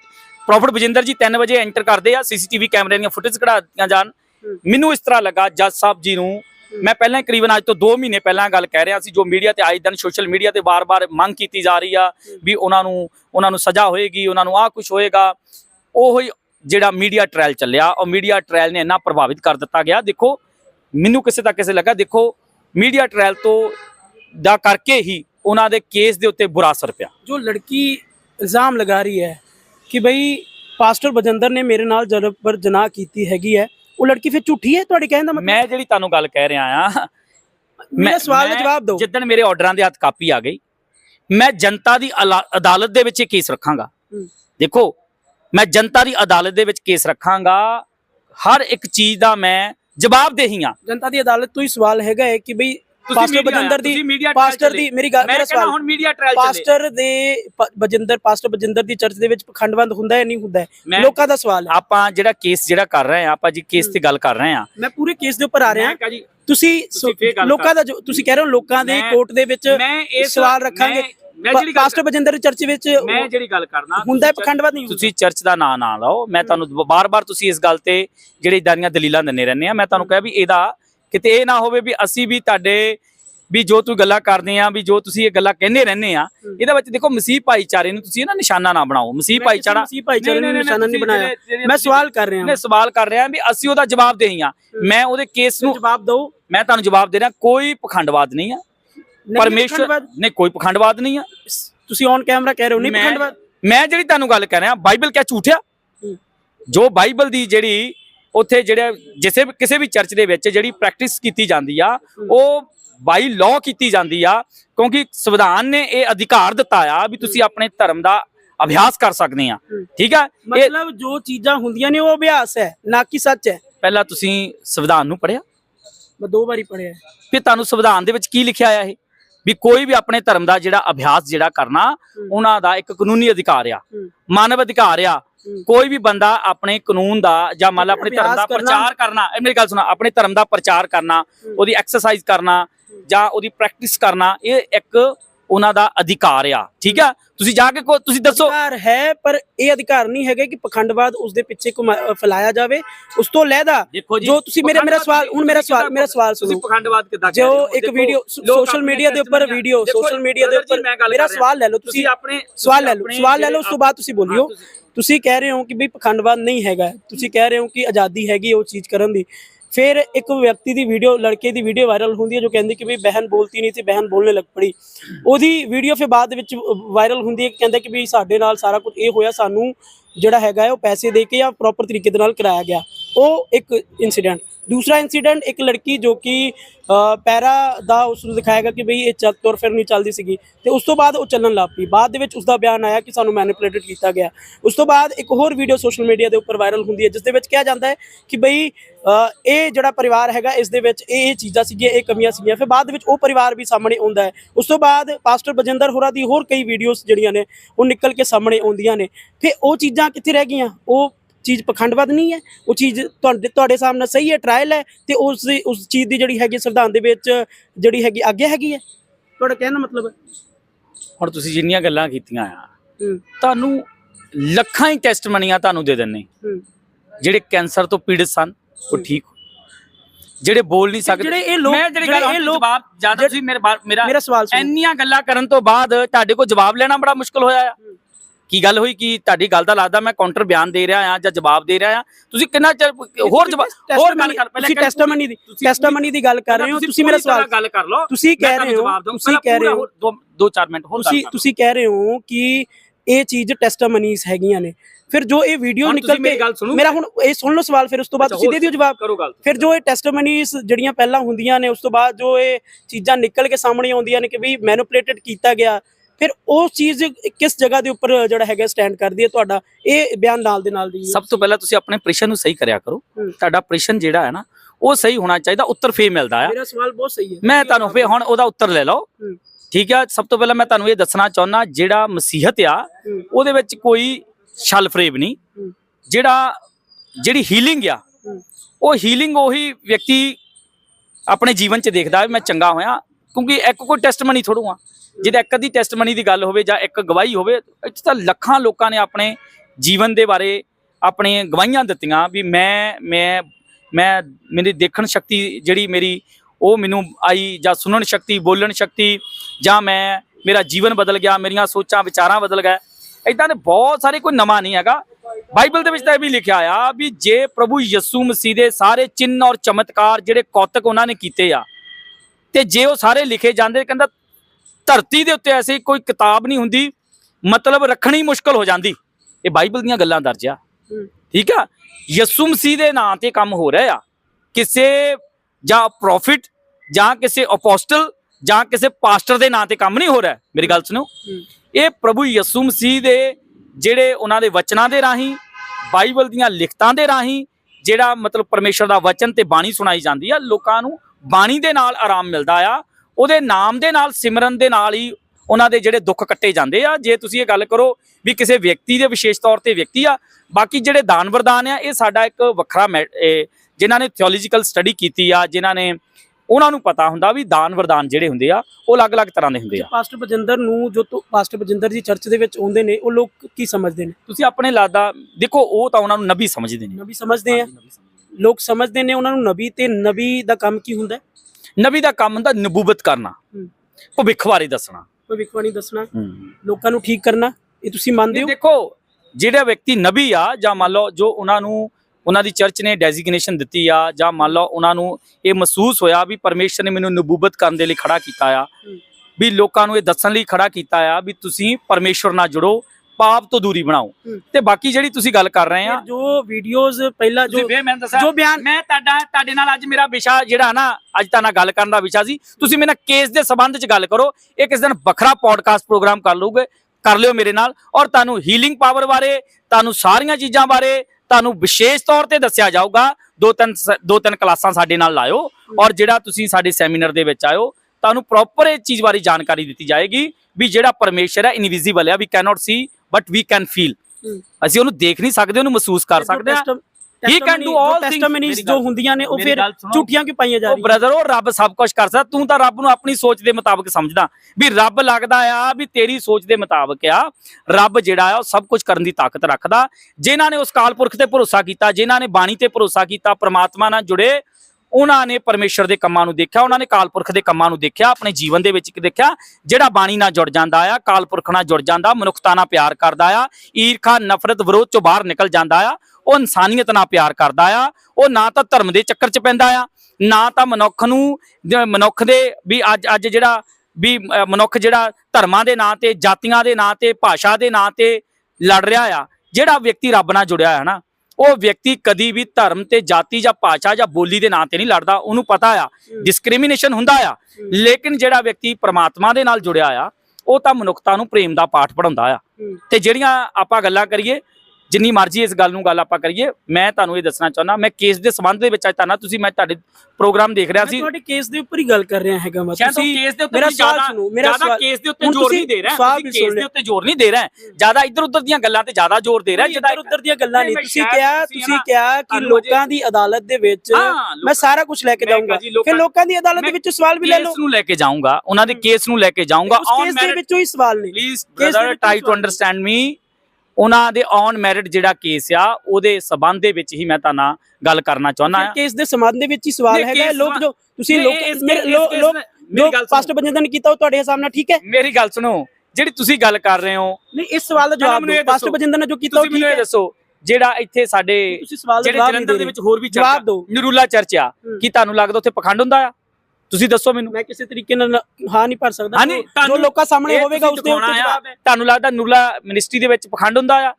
ਪ੍ਰੋਫਿਟ ਬਜਿੰਦਰ ਜੀ 3 ਵਜੇ ਐਂਟਰ ਕਰਦੇ ਆ ਸੀਸੀਟੀਵੀ ਕੈਮਰੇ ਦੀਆਂ ਫੁਟੇਜ ਕਢਾ ਦਿੱਤੀਆਂ ਜਾਣ। ਮੈਨੂੰ ਇਸ ਤਰ੍ਹਾਂ ਲੱਗਾ ਜੱਜ ਸਾਹਿਬ ਜੀ ਨੂੰ ਮੈਂ ਪਹਿਲਾਂ ਕਰੀਬਨ ਅੱਜ ਤੋਂ 2 ਮਹੀਨੇ ਪਹਿਲਾਂ ਗੱਲ ਕਹਿ ਰਿਹਾ ਸੀ, ਜੋ ਮੀਡੀਆ ਤੇ ਆਏ ਦਿਨ ਸੋਸ਼ਲ ਮੀਡੀਆ ਤੇ ਵਾਰ ਵਾਰ ਮੰਗ ਕੀਤੀ ਜਾ ਰਹੀ ਆ ਵੀ ਉਹਨਾਂ ਨੂੰ ਉਹਨਾਂ ਨੂੰ ਸਜ਼ਾ ਹੋਏਗੀ, ਉਹਨਾਂ ਨੂੰ ਆਹ ਕੁਝ ਹੋਏਗਾ। ਉਹ ਹੀ ਜਿਹੜਾ ਮੀਡੀਆ ਟ੍ਰਾਇਲ ਚੱਲਿਆ, ਉਹ ਮੀਡੀਆ ਟ੍ਰਾਇਲ ਨੇ ਇੰਨਾ ਪ੍ਰਭਾਵਿਤ ਕਰ ਦਿੱਤਾ ਗਿਆ। ਦੇਖੋ, ਮੈਨੂੰ ਕਿਸੇ ਦਾ ਕਿਸੇ ਲੱਗਾ, ਦੇਖੋ, ਮੀਡੀਆ ਟ੍ਰਾਇਲ ਤੋਂ ਦਾ ਕਰਕੇ ਹੀ ਉਹਨਾਂ ਦੇ ਕੇਸ ਦੇ ਉੱਤੇ ਬੁਰਾ ਅਸਰ ਪਿਆ। ਜੋ ਲੜਕੀ ਇਲਜ਼ਾਮ ਲਗਾ ਰਹੀ ਹੈ ਕਿ ਬਈ ਪਾਸਟਰ ਬਜਿੰਦਰ ਨੇ ਮੇਰੇ ਨਾਲ ਜਬਰ ਜਨਾਹ ਕੀਤੀ ਹੈਗੀ ਹੈ ਉਹ ਲੜਕੀ ਫਿਰ ਝੂਠੀ ਹੈ? ਤੁਹਾਡੇ ਕਹਿਣ ਦਾ ਮਤਲਬ? ਮੈਂ ਜਿਹੜੀ ਤੁਹਾਨੂੰ ਗੱਲ ਕਹਿ ਰਿਹਾ ਆ ਮੇਰੇ ਸਵਾਲ ਦਾ ਜਵਾਬ ਦਿਓ। ਜਿੱਦਣ ਮੇਰੇ ਆਰਡਰਾਂ ਦੇ ਹੱਥ ਕਾਪੀ ਆ ਗਈ ਮੈਂ ਜਨਤਾ ਦੀ ਅਦਾਲਤ ਦੇ ਵਿੱਚ ਇਹ ਕੇਸ ਰੱਖਾਂਗਾ। ਦੇਖੋ ਮੈਂ ਜਨਤਾ ਦੀ ਅਦਾਲਤ ਦੇ ਵਿੱਚ ਕੇਸ ਰੱਖਾਂਗਾ ਹਰ ਇੱਕ ਚੀਜ਼ ਦਾ ਮੈਂ ਜਵਾਬਦੇਹੀ ਆ ਜਨਤਾ ਦੀ ਅਦਾਲਤ ਤੋਂ ਹੀ ਸਵਾਲ ਹੈਗਾ ਹੈ ਕਿ ਬਈ ਪਾਸਟਰ ਬਜਿੰਦਰ ਦੀ ਪਾਸਟਰ। ਦੀ ਮੇਰੀ ਗੱਲ ਮੈਂ ਮੇਰਾ ਸਵਾਲ। ਹੁਣ ਮੀਡੀਆ ਟ੍ਰਾਇਲ ਚੱਲੇ। ਪਾਸਟਰ ਦੇ ਬਜਿੰਦਰ ਪਾਸਟਰ ਬਜਿੰਦਰ ਦੀ ਚਰਚ ਦੇ ਵਿੱਚ ਪਖੰਡਵੰਦ ਹੁੰਦਾ ਹੈ ਨਹੀਂ ਹੁੰਦਾ ਹੈ? ਲੋਕਾਂ ਦਾ ਸਵਾਲ ਹੈ। ਆਪਾਂ ਜਿਹੜਾ ਕੇਸ ਜਿਹੜਾ ਕਰ ਰਹੇ ਆ ਆਪਾਂ ਜੀ ਕੇਸ ਤੇ ਗੱਲ ਕਰ ਰਹੇ ਆ ਮੈਂ ਪੂਰੇ ਕੇਸ ਦੇ ਉੱਪਰ ਆ ਰਿਹਾ। ਤੁਸੀਂ ਲੋਕਾਂ ਦਾ ਤੁਸੀਂ ਕਹਿ ਰਹੇ ਹੋ ਲੋਕਾਂ ਦੇ ਕੋਰਟ ਦੇ ਵਿੱਚ ਸਵਾਲ ਰੱਖਾਂਗੇ। ਮੈਂ- ਜਿਹੜੀ ਪਾਸਟਰ ਬਜਿੰਦਰ ਦੀ ਚਰਚ ਵਿੱਚ ਮੈਂ ਜਿਹੜੀ ਗੱਲ ਕਰਨਾ ਹੁੰਦਾ ਪਖੰਡਵਾਦ ਨਹੀਂ ਤੁਸੀਂ ਚਰਚ ਦਾ ਨਾਂ ਨਾ ਲਓ। ਮੈਂ ਤੁਹਾਨੂੰ ਬਾਰ-ਬਾਰ ਤੁਸੀਂ ਇਸ ਗੱਲ ਤੇ ਜਿਹੜੀ ਦਾਰੀਆਂ ਦਲੀਲਾਂ ਦਿੰਦੇ ਰਹਿੰਦੇ ਆ ਮੈਂ ਤੁਹਾਨੂੰ ਕਿਹਾ ਵੀ ਇਹਦਾ ਕਿਤੇ ਇਹ ਨਾ ਹੋਵੇ ਵੀ ਅਸੀਂ ਵੀ ਤੁਹਾਡੇ ਵੀ ਜੋ ਤੂੰ ਗੱਲਾਂ ਕਰਦੇ ਆ ਵੀ ਜੋ ਤੁਸੀਂ ਇਹ ਗੱਲਾਂ ਕਹਿੰਦੇ ਰਹਿੰਦੇ ਆ ਇਹਦੇ ਵਿੱਚ ਦੇਖੋ ਮਸੀਹ ਭਾਈਚਾਰੇ ਨੂੰ ਤੁਸੀਂ ਨਾ ਨਿਸ਼ਾਨਾ ਨਾ ਬਣਾਓ। ਮਸੀਹ ਭਾਈਚਾਰਾ ਮਸੀਹ ਭਾਈਚਾਰੇ ਨੂੰ ਨਹੀਂ, ਨਹੀਂ, ਨਿਸ਼ਾਨਾ ਨਹੀਂ ਤੁਸੀਂ ਬਣਾਇਆ। ਜਿਹੜੇ- ਜਿਹੜੇ ਮੈਂ ਤੁਸੀਂ- ਸਵਾਲ ਕਰ ਰਿਹਾ ਨੇ ਹਾਂ ਸਵਾਲ ਕਰ ਰਿਹਾ ਵੀ ਅਸੀਂ ਉਹਦਾ ਜਵਾਬ ਦੇਹੀ ਆ ਮੈਂ ਉਹਦੇ ਕੇਸ ਨੂੰ ਜਵਾਬ ਦਿਓ। ਮੈਂ ਤੁਹਾਨੂੰ ਜਵਾਬ ਦੇ ਰਿਹਾ ਕੋਈ ਪਖੰਡਵਾਦ ਨਹੀਂ ਆ। ਪਖੰਡਵਾਦ। ਨਹੀਂ ਕੋਈ ਪਖੰਡਵਾਦ ਨਹੀਂ ਆ। ਤੁਸੀਂ ਔਨ ਕੈਮਰਾ ਕਹਿ ਰਹੇ ਹੋ ਨਹੀਂ ਮੈਂ- ਪਖੰਡਵਾਦ ਮੈਂ ਜਿਹੜੀ ਤੁਹਾਨੂੰ ਗੱਲ ਕਰ ਰਿਹਾ ਬਾਈਬਲ ਕਿਆ ਝੂਠ ਆ? ਹੂੰ। ਜੋ ਬਾਈਬਲ ਦੀ ਜਿਹੜੀ ਉੱਥੇ ਜਿਹੜੇ ਜਿਸੇ ਕਿਸੇ ਵੀ ਚਰਚ ਦੇ ਵਿੱਚ ਜਿਹੜੀ ਪ੍ਰੈਕਟਿਸ ਕੀਤੀ ਜਾਂਦੀ ਆ ਉਹ ਬਾਈ ਲਾਅ ਕੀਤੀ ਜਾਂਦੀ ਆ ਕਿਉਂਕਿ ਸੰਵਿਧਾਨ ਨੇ ਇਹ ਅਧਿਕਾਰ ਦਿੱਤਾ ਆ ਵੀ ਤੁਸੀਂ ਆਪਣੇ ਧਰਮ ਦਾ ਅਭਿਆਸ ਕਰ ਸਕਦੇ ਆ। ਠੀਕ ਆ? ਮਤਲਬ ਜੋ ਚੀਜ਼ਾਂ ਹੁੰਦੀਆਂ ਨੇ ਉਹ ਅਭਿਆਸ ਹੈ ਨਾ ਕਿ ਸੱਚ ਹੈ। ਪਹਿਲਾਂ ਤੁਸੀਂ ਸੰਵਿਧਾਨ ਨੂੰ ਪੜ੍ਹਿਆ? ਮੈਂ ਦੋ ਵਾਰੀ ਪੜਿਆ ਫਿਰ ਤੁਹਾਨੂੰ ਸੰਵਿਧਾਨ ਦੇ ਵਿੱਚ ਕੀ ਲਿਖਿਆ ਆ ਇਹ? ਵੀ ਕੋਈ ਵੀ ਆਪਣੇ ਧਰਮ ਦਾ ਜਿਹੜਾ ਅਭਿਆਸ ਜਿਹੜਾ ਕਰਨਾ ਉਹਨਾਂ ਦਾ ਇੱਕ ਕਾਨੂੰਨੀ ਅਧਿਕਾਰ ਆ। ਮਾਨਵ ਅਧਿਕਾਰ ਆ। ਕੋਈ ਵੀ ਬੰਦਾ ਆਪਣੇ ਕਾਨੂੰਨ ਦਾ ਜਾਂ ਮੰਨ ਲਾ ਆਪਣੇ ਧਰਮ ਦਾ ਪ੍ਰਚਾਰ ਕਰਨਾ ਇਹ ਮੇਰੀ ਗੱਲ ਸੁਣਾ ਆਪਣੇ ਧਰਮ ਦਾ ਪ੍ਰਚਾਰ ਕਰਨਾ ਉਹਦੀ ਐਕਸਰਸਾਈਜ਼ ਕਰਨਾ ਜਾਂ ਉਹਦੀ ਪ੍ਰੈਕਟਿਸ ਕਰਨਾ ਇਹ ਇੱਕ ਉਹਨਾਂ ਦਾ ਅਧਿਕਾਰ ਆ ਠੀਕ ਆ? ਤੁਸੀਂ ਜਾ ਕੇ ਤੁਸੀਂ ਦੱਸੋ। ਅਧਿਕਾਰ ਹੈ ਪਰ ਇਹ ਅਧਿਕਾਰ ਨਹੀਂ ਹੈਗਾ ਕਿ ਪਖੰਡਵਾਦ ਉਸ ਦੇ ਪਿੱਛੇ ਫੈਲਾਇਆ ਜਾਵੇ। ਉਸ ਤੋਂ ਦੇਖੋ ਜੋ ਤੁਸੀਂ ਮੇਰੇ ਮੇਰਾ ਸਵਾਲ ਹੁਣ ਮੇਰਾ ਸਵਾਲ ਮੇਰਾ ਸਵਾਲ ਸੁਣੋ। ਪਖੰਡਵਾਦ ਕਿੱਦਾਂ ਜੋ ਇੱਕ ਵੀਡੀਓ ਸੋਸ਼ਲ ਮੀਡੀਆ ਦੇ ਉੱਪਰ ਵੀਡੀਓ ਸੋਸ਼ਲ ਮੀਡੀਆ ਦੇ ਉੱਪਰ ਮੇਰਾ ਸਵਾਲ ਲੈ ਲਓ ਤੁਸੀਂ ਆਪਣੇ ਸਵਾਲ ਲੈ ਲਓ ਸਵਾਲ ਲੈ ਲਓ ਉਸ ਤੋਂ ਬਾਅਦ ਤੁਸੀਂ ਬੋਲਿਓ। ਤੁਸੀਂ ਕਹਿ ਰਹੇ ਹੋ ਕਿ ਵੀ ਪਖੰਡਵਾਦ ਨਹੀਂ ਹੈਗਾ, ਤੁਸੀਂ ਕਹਿ ਰਹੇ ਹੋ ਕਿ ਆਜ਼ਾਦੀ ਹੈਗੀ ਉਹ ਚੀਜ਼ ਕਰਨ ਦੀ। ਫਿਰ ਇੱਕ ਵਿਅਕਤੀ ਦੀ ਵੀਡੀਓ ਲੜਕੇ ਦੀ ਵੀਡੀਓ ਵਾਇਰਲ ਹੁੰਦੀ ਹੈ ਜੋ ਕਹਿੰਦੀ ਕਿ ਵੀ ਬਹਿਨ ਬੋਲਤੀ ਨਹੀਂ ਸੀ ਬਹਿਨ ਬੋਲਣੇ ਲੱਗ ਪਈ। ਉਹਦੀ ਵੀਡੀਓ ਫਿਰ ਬਾਅਦ ਵਿੱਚ ਵਾਇਰਲ ਹੁੰਦੀ ਹੈ ਕਹਿੰਦਾ ਕਿ ਵੀ ਸਾਡੇ ਨਾਲ ਸਾਰਾ ਕੁਝ ਇਹ ਹੋਇਆ, ਸਾਨੂੰ ਜਿਹੜਾ ਹੈਗਾ ਹੈ, ਉਹ ਪੈਸੇ ਦੇ ਕੇ ਜਾਂ ਪ੍ਰੋਪਰ ਤਰੀਕੇ ਦੇ ਨਾਲ ਕਰਾਇਆ ਗਿਆ। ਉਹ ਇੱਕ ਇਨਸੀਡੈਂਟ ਦੂਸਰਾ ਇਨਸੀਡੈਂਟ ਇੱਕ ਲੜਕੀ ਜੋ ਕਿ ਪੈਰਾ ਦਾ ਉਸ ਨੂੰ ਦਿਖਾਇਆ ਗਿਆ ਕਿ ਬਈ ਇਹ ਚੱਲ ਤੁਰ ਫਿਰ ਨਹੀਂ ਚੱਲਦੀ ਸੀਗੀ। ਤੇ ਉਸ ਤੋਂ ਬਾਅਦ ਉਹ ਚੱਲਣ ਲੱਗ ਪਈ। ਬਾਅਦ ਦੇ ਵਿੱਚ ਉਸ ਦਾ ਬਿਆਨ ਆਇਆ ਕਿ ਸਾਨੂੰ ਮੈਨੀਪੂਲੇਟਡ ਕੀਤਾ ਗਿਆ। ਉਸ ਤੋਂ ਬਾਅਦ ਇੱਕ ਹੋਰ ਵੀਡੀਓ ਸੋਸ਼ਲ ਮੀਡੀਆ ਦੇ ਉੱਪਰ ਵਾਇਰਲ ਹੁੰਦੀ ਹੈ, ਜਿਸ ਦੇ ਵਿੱਚ ਕਿਹਾ ਜਾਂਦਾ ਹੈ ਕਿ ਬਈ ਇਹ ਜਿਹੜਾ ਪਰਿਵਾਰ ਹੈਗਾ, ਇਸ ਦੇ ਵਿੱਚ ਇਹ ਇਹ ਚੀਜ਼ਾਂ ਸੀਗੀਆਂ, ਇਹ ਕਮੀਆਂ ਸੀਗੀਆਂ। ਫਿਰ ਬਾਅਦ ਵਿੱਚ ਉਹ ਪਰਿਵਾਰ ਵੀ ਸਾਹਮਣੇ ਆਉਂਦਾ ਹੈ। ਉਸ ਤੋਂ ਬਾਅਦ ਪਾਸਟਰ ਬਜਿੰਦਰ ਹੋਰਾਂ ਦੀ ਹੋਰ ਕਈ ਵੀਡੀਓਜ਼ ਜਿਹੜੀਆਂ ਨੇ, ਉਹ ਨਿਕਲ ਕੇ ਸਾਹਮਣੇ ਆਉਂਦੀਆਂ ਨੇ। ਫਿਰ ਉਹ ਚੀਜ਼ਾਂ ਕਿੱਥੇ ਰਹਿ ਗਈਆਂ? ਉਹ ਚੀਜ਼ ਪਖੰਡਵਾਦ ਨਹੀਂ ਹੈ। ਉਹ ਚੀਜ਼ ਤੁਹਾਡੇ ਤੁਹਾਡੇ ਸਾਹਮਣੇ ਸਹੀ ਹੈ ਟ੍ਰਾਇਲ ਹੈ ਤੇ ਉਸ ਦੀ ਉਸ ਚੀਜ਼ ਦੀ ਜਿਹੜੀ ਹੈਗੀ ਸੰਵਿਧਾਨ ਦੇ ਵਿੱਚ ਜਿਹੜੀ ਹੈਗੀ ਅੱਗੇ ਹੈਗੀ ਹੈ। ਤੁਹਾਡਾ ਕਹਿਣ ਦਾ ਮਤਲਬ ਹੁਣ ਤੁਸੀਂ ਜਿੰਨੀਆਂ ਗੱਲਾਂ ਕੀਤੀਆਂ ਆ ਤੁਹਾਨੂੰ ਲੱਖਾਂ ਹੀ ਟੈਸਟਮਨੀਆਂ ਤੁਹਾਨੂੰ ਦੇ ਦਿੰਨੇ। ਜਿਹੜੇ ਕੈਂਸਰ ਤੋਂ ਪੀੜਤ ਸਨ ਉਹ ਠੀਕ ਜਿਹੜੇ ਬੋਲ ਨਹੀਂ ਸਕਦੇ ਜਿਹੜੇ ਇਹ ਲੋਕ- ਮੈਂ ਜਿਹੜੀ ਗੱਲ ਇਹ ਲੋਕ- ਜਵਾਬ ਜ਼ਿਆਦਾ ਤੁਸੀਂ ਮੇਰੇ ਮੇਰਾ ਮੇਰਾ ਸਵਾਲ ਇੰਨੀਆਂ ਗੱਲਾਂ ਕਰਨ ਤੋਂ ਬਾਅਦ ਤੁਹਾਡੇ ਕੋਲ ਜਵਾਬ ਲੈਣਾ ਬੜਾ ਮੁਸ਼ਕਲ ਹੋਇਆ ਆ। ਕੀ ਗੱਲ ਹੋਈ? ਕਿ ਤੁਹਾਡੀ ਗੱਲ ਦਾ ਲੱਗਦਾ ਮੈਂ ਕਾਊਂਟਰ ਬਿਆਨ ਦੇ ਰਿਹਾ ਆ ਜਾਂ ਜਵਾਬ ਦੇ ਰਿਹਾ ਆ ਤੁਸੀਂ ਕਿੰਨਾ ਚਿਰ ਹੋਰ ਜਵਾਬ ਹੋਰ ਗੱਲ ਕਰ ਤੁਸੀਂ ਟੈਸਟਮਨੀ ਦੀ ਟੈਸਟਮਨੀ ਦੀ ਗੱਲ ਕਰ ਰਹੇ ਹੋ ਤੁਸੀਂ ਮੇਰਾ ਸਵਾਲ ਗੱਲ ਕਰ ਲਓ। ਤੁਸੀਂ ਕਹਿ ਰਹੇ ਹੋ। ਤੁਸੀਂ ਪਹਿਲਾਂ ਕਹਿ ਰਹੇ ਹੋ ਦੋ ਚਾਰ ਮਿੰਟ ਹੋਰ ਤੁਸੀਂ ਤੁਸੀਂ ਕਹਿ ਰਹੇ ਹੋ ਕਿ ਇਹ ਚੀਜ਼ ਟੈਸਟਮਨੀਜ਼ ਹੈਗੀਆਂ ਨੇ। ਫਿਰ ਜੋ ਇਹ ਵੀਡੀਓ ਨਿਕਲ ਕੇ। ਮੇਰਾ ਹੁਣ ਇਹ ਸੁਣ ਲਓ ਸਵਾਲ ਫਿਰ ਉਸ ਤੋਂ ਬਾਅਦ ਤੁਸੀਂ ਦੇ ਦਿਓ ਜਵਾਬ। ਫਿਰ ਜੋ ਇਹ ਟੈਸਟਮਨੀਜ਼ ਜਿਹੜੀਆਂ ਪਹਿਲਾਂ ਹੁੰਦੀਆਂ ਨੇ ਉਸ ਤੋਂ ਬਾਅਦ ਜੋ ਇਹ ਚੀਜ਼ਾਂ ਨਿਕਲ ਕੇ ਸਾਹਮਣੇ ਆਉਂਦੀਆਂ ਨੇ ਕਿ ਵੀ ਮੈਨੂਪੂਲੇਟਡ ਕੀਤਾ ਗਿਆ ਫਿਰ ਉਹ ਚੀਜ਼ ਕਿਸ ਜਗ੍ਹਾ ਦੇ ਉੱਪਰ ਜਿਹੜਾ ਹੈਗਾ ਸਟੈਂਡ ਕਰਦੀ ਹੈ ਤੁਹਾਡਾ ਇਹ ਬਿਆਨ ਨਾਲ ਦੇ ਨਾਲ ਦੀ ਸਭ ਤੋਂ ਪਹਿਲਾਂ ਤੁਸੀਂ ਆਪਣੇ ਪ੍ਰਸ਼ਨ ਨੂੰ ਸਹੀ ਕਰਿਆ ਕਰੋ। ਤੁਹਾਡਾ ਪ੍ਰਸ਼ਨ ਜਿਹੜਾ ਹੈ ਨਾ ਉਹ ਸਹੀ ਹੋਣਾ ਚਾਹੀਦਾ ਉੱਤਰ ਫੇਰ ਮਿਲਦਾ ਆ ਮੇਰਾ ਸਵਾਲ ਬਹੁਤ ਸਹੀ ਹੈ ਮੈਂ ਤੁਹਾਨੂੰ ਫੇਰ ਹੁਣ ਉਹਦਾ ਉੱਤਰ ਲੈ ਲਓ। ਠੀਕ ਆ ਸਭ ਤੋਂ ਪਹਿਲਾਂ ਮੈਂ ਤੁਹਾਨੂੰ ਇਹ ਦੱਸਣਾ ਚਾਹੁੰਦਾ ਜਿਹੜਾ ਮਸੀਹਤ ਆ। ਉਹਦੇ ਵਿੱਚ ਕੋਈ ਛਲ ਫਰੇਬ ਨਹੀਂ। ਜਿਹੜਾ ਜਿਹੜੀ ਹੀਲਿੰਗ ਆ। ਉਹ ਹੀਲਿੰਗ ਉਹੀ ਵਿਅਕਤੀ ਆਪਣੇ ਜੀਵਨ 'ਚ ਦੇਖਦਾ ਵੀ ਮੈਂ ਚੰਗਾ ਹੋਇਆ ਕਿਉਂਕਿ ਇੱਕ ਕੋਈ ਟੈਸਟਮਨੀ ਥੋੜੂ ਆ ਜਿਹਦੇ ਇੱਕ ਅੱਧੀ ਟੈਸਟਮਨੀ ਦੀ ਗੱਲ ਹੋਵੇ ਜਾਂ ਇੱਕ ਗਵਾਹੀ ਹੋਵੇ ਇੱਥੇ ਤਾਂ ਲੱਖਾਂ ਲੋਕਾਂ ਨੇ ਆਪਣੇ ਜੀਵਨ ਦੇ ਬਾਰੇ ਆਪਣੇ ਗਵਾਹੀਆਂ ਦਿੱਤੀਆਂ ਵੀ ਮੈਂ ਮੈਂ ਮੈਂ ਮੇਰੀ ਦੇਖਣ ਸ਼ਕਤੀ ਜਿਹੜੀ ਮੇਰੀ, ਉਹ ਮੈਨੂੰ ਆਈ ਜਾਂ ਸੁਣਨ ਸ਼ਕਤੀ, ਬੋਲਣ ਸ਼ਕਤੀ ਜਾਂ ਮੈਂ ਮੇਰਾ ਜੀਵਨ ਬਦਲ ਗਿਆ, ਮੇਰੀਆਂ ਸੋਚਾਂ, ਵਿਚਾਰਾਂ ਬਦਲ ਗਏ। ਇਦਾਂ ਦੇ ਬਹੁਤ ਸਾਰੇ ਕੋਈ ਨਵਾਂ ਨਹੀਂ ਹੈਗਾ। ਬਾਈਬਲ ਦੇ ਵਿੱਚ ਤਾਂ ਇਹ ਵੀ ਲਿਖਿਆ ਆ ਵੀ ਜੇ ਪ੍ਰਭੂ ਯਿਸੂ ਮਸੀਹ ਦੇ ਸਾਰੇ ਚਿੰਨ ਔਰ ਚਮਤਕਾਰ ਜਿਹੜੇ ਕੌਤਕ ਉਹਨਾਂ ਨੇ ਕੀਤੇ ਆ, ਤੇ ਜੇ ਉਹ ਸਾਰੇ ਲਿਖੇ ਜਾਂਦੇ, ਕਹਿੰਦਾ ਧਰਤੀ ਦੇ ਉੱਤੇ ਐਸੀ ਕੋਈ ਕਿਤਾਬ ਨਹੀਂ ਹੁੰਦੀ ਮਤਲਬ ਰੱਖਣੀ ਮੁਸ਼ਕਲ ਹੋ ਜਾਂਦੀ। ਇਹ ਬਾਈਬਲ ਦੀਆਂ ਗੱਲਾਂ ਦਰਜ ਆ। ਠੀਕ ਆ? ਯਿਸੂ ਮਸੀਹ ਦੇ ਨਾਂ ਤੇ ਕੰਮ ਹੋ ਰਿਹਾ ਆ। ਕਿਸੇ ਜਾਂ ਪ੍ਰੋਫਿਟ ਜਾਂ ਕਿਸੇ ਅਪੋਸਟਲ ਜਾਂ ਕਿਸੇ ਪਾਸਟਰ ਦੇ ਨਾਂ ਤੇ ਕੰਮ ਨਹੀਂ ਹੋ ਰਿਹਾ। ਮੇਰੀ ਗੱਲ ਸੁਣੋ। ਇਹ ਪ੍ਰਭੂ ਯਿਸੂ ਮਸੀਹ ਦੇ ਜਿਹੜੇ ਉਹਨਾਂ ਦੇ ਵਚਨਾਂ ਦੇ ਰਾਹੀਂ ਬਾਈਬਲ ਦੀਆਂ ਲਿਖਤਾਂ ਦੇ ਰਾਹੀਂ ਜਿਹੜਾ ਮਤਲਬ ਪਰਮੇਸ਼ਰ ਦਾ ਵਚਨ ਤੇ ਬਾਣੀ ਸੁਣਾਈ ਜਾਂਦੀ ਆ ਲੋਕਾਂ ਨੂੰ ਬਾਣੀ ਦੇ ਨਾਲ ਆਰਾਮ ਮਿਲਦਾ ਆ। ਉਹਦੇ ਨਾਮ ਦੇ ਨਾਲ ਸਿਮਰਨ ਦੇ ਨਾਲ ਹੀ ਉਹਨਾਂ ਦੇ ਜਿਹੜੇ ਦੁੱਖ ਕੱਟੇ ਜਾਂਦੇ ਆ। ਜੇ ਤੁਸੀਂ ਇਹ ਗੱਲ ਕਰੋ ਵੀ ਕਿਸੇ ਵਿਅਕਤੀ ਦੇ ਵਿਸ਼ੇਸ਼ ਤੌਰ ਤੇ ਵਿਅਕਤੀ ਆ ਬਾਕੀ ਜਿਹੜੇ ਦਾਨ ਵਰਦਾਨ ਆ ਇਹ ਸਾਡਾ ਇੱਕ ਵੱਖਰਾ ਜਿਨ੍ਹਾਂ ਨੇ ਥਿਓਲੋਜੀਕਲ ਸਟੱਡੀ ਕੀਤੀ ਆ ਜਿਨ੍ਹਾਂ ਨੇ ਉਹਨਾਂ ਨੂੰ ਪਤਾ ਹੁੰਦਾ ਵੀ ਦਾਨ ਵਰਦਾਨ ਜਿਹੜੇ ਹੁੰਦੇ ਆ ਉਹ ਅਲੱਗ-ਅਲੱਗ ਤਰ੍ਹਾਂ ਦੇ ਹੁੰਦੇ ਆ। ਪਾਸਟਰ ਬਜਿੰਦਰ ਨੂੰ ਜੋ ਪਾਸਟਰ ਬਜਿੰਦਰ ਜੀ ਚਰਚ ਦੇ ਵਿੱਚ ਆਉਂਦੇ ਨੇ ਉਹ ਲੋਕ ਕੀ ਸਮਝਦੇ ਨੇ? ਤੁਸੀਂ ਆਪਣੇ ਲਾਦਾ ਦੇਖੋ ਉਹ ਤਾਂ ਉਹਨਾਂ ਨੂੰ ਨਬੀ ਸਮਝਦੇ ਨੇ। ਨਬੀ ਸਮਝਦੇ ਆ। ਲੋਕ ਸਮਝਦੇ ਨੇ ਉਹਨਾਂ ਨੂੰ ਨਬੀ ਤੇ ਨਬੀ ਦਾ ਕੰਮ ਕੀ ਹੁੰਦਾ? ਨਬੀ ਦਾ ਕੰਮ ਹੁੰਦਾ ਨਬੂਬਤ ਕਰਨਾ। ਭਵਿੱਖ ਬਾਰੇ ਦੱਸਣਾ ਭਵਿੱਖਬਾਣੀ ਦੱਸਣਾ ਲੋਕਾਂ ਨੂੰ ਠੀਕ ਕਰਨਾ ਇਹ ਤੁਸੀਂ ਮੰਨਦੇ ਹੋ ਦੇਖੋ ਜਿਹੜਾ ਵਿਅਕਤੀ ਨਬੀ ਆ ਜਾਂ ਮੰਨ ਲਓ ਜੋ ਉਹਨਾਂ ਨੂੰ ਉਹਨਾਂ ਦੀ ਚਰਚ ਨੇ ਡੈਜ਼ਿਗਨੇਸ਼ਨ ਦਿੱਤੀ ਆ ਜਾਂ ਮੰਨ ਲਓ ਉਹਨਾਂ ਨੂੰ ਇਹ ਮਹਿਸੂਸ ਹੋਇਆ ਵੀ ਪਰਮੇਸ਼ਰ ਨੇ ਮੈਨੂੰ ਨਬੂਬਤ ਕਰਨ ਦੇ ਲਈ ਖੜਾ ਕੀਤਾ ਆ। ਵੀ ਲੋਕਾਂ ਨੂੰ ਇਹ ਦੱਸਣ ਲਈ ਖੜਾ ਕੀਤਾ ਆ ਵੀ ਤੁਸੀਂ ਪਰਮੇਸ਼ਰ ਨਾਲ ਜੁੜੋ ਪਾਪ ਤੋਂ ਦੂਰੀ ਬਣਾਓ। ਤੇ ਬਾਕੀ ਜਿਹੜੀ ਤੁਸੀਂ ਗੱਲ ਕਰ ਰਹੇ ਆ ਜੋ ਵੀਡੀਓਜ਼ ਪਹਿਲਾਂ ਜੋ ਵੇ ਜੋ ਬਿਆਨ ਮੈਂ ਤੁਹਾਡਾ ਤੁਹਾਡੇ ਨਾਲ ਅੱਜ ਮੇਰਾ ਵਿਸ਼ਾ ਜਿਹੜਾ ਨਾ ਅੱਜ ਤਾਂ ਨਾਲ ਗੱਲ ਕਰਨ ਦਾ ਵਿਸ਼ਾ ਸੀ। ਤੁਸੀਂ ਮੇਰੇ ਨਾਲ ਕੇਸ ਦੇ ਸੰਬੰਧ 'ਚ ਗੱਲ ਕਰੋ। ਇਹ ਕਿਸ ਦਿਨ ਵੱਖਰਾ ਪੋਡਕਾਸਟ ਪ੍ਰੋਗਰਾਮ ਕਰ ਲਓਗੇ ਕਰ ਲਿਓ ਮੇਰੇ ਨਾਲ। ਔਰ ਤੁਹਾਨੂੰ ਹੀਲਿੰਗ ਪਾਵਰ ਬਾਰੇ ਤੁਹਾਨੂੰ ਸਾਰੀਆਂ ਚੀਜ਼ਾਂ ਬਾਰੇ ਤੁਹਾਨੂੰ ਵਿਸ਼ੇਸ਼ ਤੌਰ ਤੇ ਦੱਸਿਆ ਜਾਊਗਾ। ਦੋ ਤਿੰਨ ਦੋ ਤਿੰਨ ਕਲਾਸਾਂ ਸਾਡੇ ਨਾਲ ਲਾਇਓ। ਔਰ ਜਿਹੜਾ ਤੁਸੀਂ ਸਾਡੇ ਸੈਮੀਨਾਰ ਦੇ ਵਿੱਚ ਆਇਓ ਤੁਹਾਨੂੰ ਪ੍ਰੋਪਰ ਇਹ ਚੀਜ਼ ਬਾਰੇ ਜਾਣਕਾਰੀ ਦਿੱਤੀ ਜਾਏਗੀ ਵੀ ਜਿਹੜਾ ਪਰਮੇਸ਼ਰ ਹੈ ਇਨਵਿਜ਼ੀਬਲ ਹੈ we cannot see but we can feel. ਅਸੀਂ ਉਹਨੂੰ ਦੇਖ ਨਹੀਂ ਸਕਦੇ ਉਹਨੂੰ ਮਹਿਸੂਸ ਕਰ ਸਕਦੇ ਹਾਂ। ਹੀ ਕੈਨ ਡੂ ਆਲ ਟੈਸਟਮਨੀਜ਼ ਜੋ ਹੁੰਦੀਆਂ ਨੇ ਉਹ ਫਿਰ। ਝੂਠੀਆਂ ਕਿਉਂ ਪਾਈਆਂ ਜਾ ਉਹ ਰਹੀਆਂ? ਬ੍ਰਦਰ ਉਹ ਰੱਬ ਸਭ ਕੁਝ ਕਰ ਸਕਦਾ। ਤੂੰ ਤਾਂ ਰੱਬ ਨੂੰ ਆਪਣੀ ਸੋਚ ਦੇ ਮੁਤਾਬਕ ਸਮਝਦਾ। ਵੀ ਰੱਬ ਲੱਗਦਾ ਆ ਵੀ ਤੇਰੀ ਸੋਚ ਦੇ ਮੁਤਾਬਕ ਆ। ਰੱਬ ਜਿਹੜਾ ਆ ਉਹ ਸਭ ਕੁਝ ਕਰਨ ਦੀ ਤਾਕਤ ਰੱਖਦਾ। ਜਿਨ੍ਹਾਂ ਨੇ ਉਸ ਕਾਲ ਪੁਰਖ ਤੇ ਭਰੋਸਾ ਕੀਤਾ ਜਿਨ੍ਹਾਂ ਨੇ ਬਾਣੀ ਤੇ ਭਰੋਸਾ ਕੀਤਾ ਪ੍ਰਮਾਤਮਾ ਨਾਲ ਜੁੜੇ ਉਹਨਾਂ ਨੇ ਪਰਮੇਸ਼ਰ ਦੇ ਕੰਮਾਂ ਨੂੰ ਦੇਖਿਆ, ਉਹਨਾਂ ਨੇ ਕਾਲ ਪੁਰਖ ਦੇ ਕੰਮਾਂ ਨੂੰ ਦੇਖਿਆ, ਆਪਣੇ ਜੀਵਨ ਦੇ ਵਿੱਚ ਦੇਖਿਆ, ਜਿਹੜਾ ਬਾਣੀ ਨਾਲ ਜੁੜ ਜਾਂਦਾ ਆ, ਕਾਲ ਪੁਰਖ ਨਾਲ ਜੁੜ ਜਾਂਦਾ, ਮਨੁੱਖਤਾ ਨਾਲ ਪਿਆਰ ਕਰਦਾ ਆ, ਈਰਖਾ, ਨਫ਼ਰਤ ਵਿਰੋਧ ਚੋਂ ਬਾਹਰ ਨਿਕਲ ਜਾਂਦਾ ਆ, ਉਹ ਇਨਸਾਨੀਅਤ ਨਾਲ ਪਿਆਰ ਕਰਦਾ ਆ, ਉਹ ਨਾ ਤਾਂ ਧਰਮ ਦੇ ਚੱਕਰ 'ਚ ਪੈਂਦਾ ਆ, ਨਾ ਤਾਂ ਮਨੁੱਖ ਨੂੰ ਮਨੁੱਖ ਦੇ ਵੀ ਅੱਜ ਅੱਜ ਜਿਹੜਾ ਵੀ ਮਨੁੱਖ ਜਿਹੜਾ ਧਰਮਾਂ ਦੇ ਨਾਂ ਤੇ, ਜਾਤੀਆਂ ਦੇ ਨਾਂ ਤੇ, ਭਾਸ਼ਾ ਦੇ ਨਾਂ ਤੇ ਲੜ ਰਿਹਾ ਆ, ਜਿਹੜਾ ਵਿਅਕਤੀ ਰੱਬ ਨਾਲ ਜੁੜਿਆ ਹੈ ਨਾ ਉਹ ਵਿਅਕਤੀ ਕਦੀ ਵੀ ਧਰਮ ਤੇ ਜਾਤੀ ਜਾਂ ਭਾਸ਼ਾ ਜਾਂ ਬੋਲੀ ਦੇ ਨਾਂ ਤੇ ਨਹੀਂ ਲੜਦਾ ਉਹਨੂੰ ਪਤਾ ਆ ਡਿਸਕ੍ਰਿਮੀਨੇਸ਼ਨ ਹੁੰਦਾ ਆ। ਲੇਕਿਨ ਜਿਹੜਾ ਵਿਅਕਤੀ ਪ੍ਰਮਾਤਮਾ ਦੇ ਨਾਲ ਜੁੜਿਆ ਆ ਉਹ ਤਾਂ ਮਨੁੱਖਤਾ ਨੂੰ ਪ੍ਰੇਮ ਦਾ ਪਾਠ ਪੜਾਉਂਦਾ ਆ। ਤੇ ਜਿਹੜੀਆਂ ਆਪਾਂ ਗੱਲਾਂ ਕਰੀਏ ਜਿੰਨੀ ਮਰਜ਼ੀ ਇਸ ਗੱਲ ਨੂੰ ਗੱਲ ਆਪਾਂ ਕਰੀਏ ਮੈਂ ਤੁਹਾਨੂੰ ਇਹ ਦੱਸਣਾ ਚਾਹੁੰਦਾ ਮੈਂ ਕੇਸ ਦੇ ਸੰਬੰਧ ਦੇ ਵਿੱਚ ਅੱਜ ਤਾਂ ਤੁਸੀਂ ਮੈਂ ਤੁਹਾਡੇ ਪ੍ਰੋਗਰਾਮ ਦੇਖ ਰਿਹਾ ਸੀ। ਤੁਹਾਡੇ ਕੇਸ ਦੇ ਉੱਪਰ ਹੀ ਗੱਲ ਕਰ ਰਿਹਾ ਹੈਗਾ ਮੈਂ। ਉਹ ਕੇਸ ਦੇ ਉੱਤੇ ਤੁਸੀਂ ਜ਼ਿਆਦਾ ਸੁਣੋ, ਮੇਰਾ ਜ਼ਿਆਦਾ ਕੇਸ ਦੇ ਉੱਤੇ ਜ਼ੋਰ ਤੁਸੀਂ ਨਹੀਂ ਦੇ ਰਹੇ। ਤੁਸੀਂ ਕੇਸ ਦੇ। ਉੱਤੇ ਜ਼ੋਰ ਨਹੀਂ ਦੇ ਰਹੇ। ਜ਼ਿਆਦਾ ਇੱਧਰ ਉੱਧਰ ਦੀਆਂ ਗੱਲਾਂ ਤੇ ਜ਼ਿਆਦਾ ਜ਼ੋਰ ਦੇ ਰਹੇ ਇੱਧਰ ਉੱਧਰ ਦੀਆਂ ਗੱਲਾਂ ਨਹੀਂ ਤੁਸੀਂ ਕਿਹਾ ਤੁਸੀਂ ਤੁਸੀਂ ਕਿਹਾ ਕਿ ਲੋਕਾਂ ਦੀ ਅਦਾਲਤ ਦੇ ਵਿੱਚ ਮੈਂ ਸਾਰਾ ਕੁਝ ਲੈ ਕੇ ਜਾਊਂਗਾ। ਫਿਰ ਲੋਕਾਂ ਦੀ ਅਦਾਲਤ ਦੇ ਵਿੱਚ ਸਵਾਲ ਵੀ ਲੈ ਲਓ। ਕੇਸ ਨੂੰ ਲੈ ਕੇ ਜਾਊਂਗਾ ਉਹਨਾਂ ਦੇ ਕੇਸ ਨੂੰ ਲੈ ਕੇ ਜਾਊਂਗਾ ਕੇਸ ਦੇ ਵਿੱਚੋਂ ਹੀ ਸਵਾਲ ਨੇ। Please brother try to understand me ਉਹਨਾਂ ਦੇ ਔਨ ਮੈਰਿਟ ਜਿਹੜਾ ਕੇਸ ਆ ਉਹਦੇ ਸਬੰਧ ਦੇ ਵਿੱਚ ਹੀ ਮੈਂ ਤਾਂ ਨਾ ਗੱਲ ਕਰਨਾ ਚਾਹੁੰਦਾ ਹਾਂ ਕੇਸ ਦੇ ਸੰਬੰਧ ਦੇ ਵਿੱਚ ਹੀ ਸਵਾਲ ਹੈਗਾ ਲੋਕ ਜੋ ਤੁਸੀਂ ਲੋਕ ਲੋਕ ਮੇਰੀ ਗੱਲ। ਪਾਸਟਰ ਬੰਜਨ ਨੇ ਕੀਤਾ ਉਹ ਤੁਹਾਡੇ ਹਿਸਾਬ ਨਾਲ ਠੀਕ ਹੈ ਮੇਰੀ ਗੱਲ ਸੁਣੋ ਜਿਹੜੀ ਤੁਸੀਂ ਗੱਲ ਕਰ ਰਹੇ ਹੋ ਨਹੀਂ ਇਸ ਸਵਾਲ ਦਾ ਜਵਾਬ ਦਿਓ ਦੱਸੋ। ਬੰਜਨ ਨੇ ਜੋ ਕੀਤਾ ਉਹ ਠੀਕ ਹੈ ਦੱਸੋ ਜਿਹੜਾ ਇੱਥੇ ਸਾਡੇ ਜਿਹੜੇ ਜਲੰਧਰ ਦੇ ਵਿੱਚ ਹੋਰ ਵੀ ਚਰਚਾ। ਨਰੂਲਾ ਚਰਚ। ਕੀ ਤੁਹਾਨੂੰ ਲੱਗਦਾ ਉੱਥੇ ਪਖੰਡ ਹੁੰਦਾ ਆ ਤੁਸੀਂ ਦੱਸੋ ਮੈਨੂੰ। ਮੈਂ ਕਿਸੇ ਤਰੀਕੇ ਨਾਲ ਹਾਂ ਨਹੀਂ ਭਰ ਸਕਦਾ। ਹਾਂ ਨਹੀਂ, ਜੋ- ਜੋ ਤੁਹਾਨੂੰ ਲੋਕਾਂ ਸਾਹਮਣੇ ਹੋਵੇਗਾ ਉਸ ਦੇ ਉੱਤੇ ਆ। ਤੁਹਾਨੂੰ ਲੱਗਦਾ ਨਰੂਲਾ ਮਿਨਿਸਟਰੀ ਦੇ ਵਿੱਚ ਪਖੰਡ ਹੁੰਦਾ ਆ?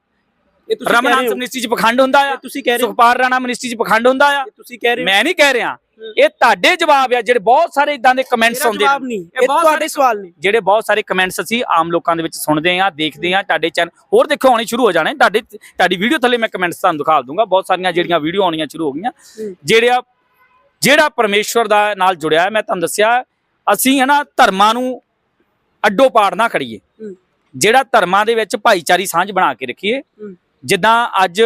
ਹੋ। ਮਿਨਿਸਟਰੀ 'ਚ ਪਖੰਡ ਹੁੰਦਾ ਆ? ਤੁਸੀਂ ਕਹਿ ਰਹੇ ਹੋ। ਸੁਖਪਾਲ ਰਾਣਾ ਮਿਨਿਸਟਰੀ 'ਚ ਪਖੰਡ ਹੁੰਦਾ ਆ? ਤੁਸੀਂ ਕਹਿ ਰਹੇ ਹੋ। ਮੈਂ ਨਹੀਂ ਕਹਿ ਰਿਹਾ। ਇਹ ਤੁਹਾਡੇ ਜਵਾਬ ਆ ਜਿਹੜੇ ਬਹੁਤ ਸਾਰੇ ਇਦਾਂ ਦੇ ਕਮੈਂਟਸ ਆਉਂਦੇ ਨੇ। ਇਹ ਤੁਹਾਡੇ ਸਾਰੇ- ਸਵਾਲ ਨੇ। ਜਿਹੜੇ ਬਹੁਤ ਸਾਰੇ ਕਮੈਂਟਸ ਅਸੀਂ ਆਮ ਲੋਕਾਂ ਦੇ ਵਿੱਚ ਸੁਣਦੇ ਆ ਦੇਖਦੇ ਆ ਤੁਹਾਡੇ ਚੈਨਲ ਹੋਰ ਦੇਖੋ ਆਉਣੇ ਸ਼ੁਰੂ ਹੋ ਜਾਣੇ। ਤੁਹਾਡੇ ਤੁਹਾਡੀ ਵੀਡੀਓ ਥੱਲੇ ਮੈਂ ਕਮੈਂਟਸ ਤੁਹਾਨੂੰ ਦਿਖਾ ਦੂੰਗਾ ਬਹੁਤ ਸਾਰੀਆਂ ਜਿਹੜੀਆਂ ਵੀਡੀਓ ਆਉਣੀਆਂ ਸ਼ੁਰੂ ਹੋ ਗਈਆਂ। ਜਿਹੜਾ ਜਿਹੜਾ ਪਰਮੇਸ਼ਵਰ ਦਾ ਨਾਲ ਜੁੜਿਆ ਹੈ, ਮੈਂ ਤੁਹਾਨੂੰ ਦੱਸਿਆ ਅਸੀਂ ਹੈ ਨਾ ਧਰਮਾਂ ਨੂੰ ਅੱਡੋ ਪਾੜ ਨਾ ਕਰੀਏ। ਜਿਹੜਾ ਧਰਮਾਂ ਦੇ ਵਿੱਚ ਭਾਈਚਾਰੀ ਸਾਂਝ ਬਣਾ ਕੇ ਰੱਖੀਏ। ਜਿੱਦਾਂ ਅੱਜ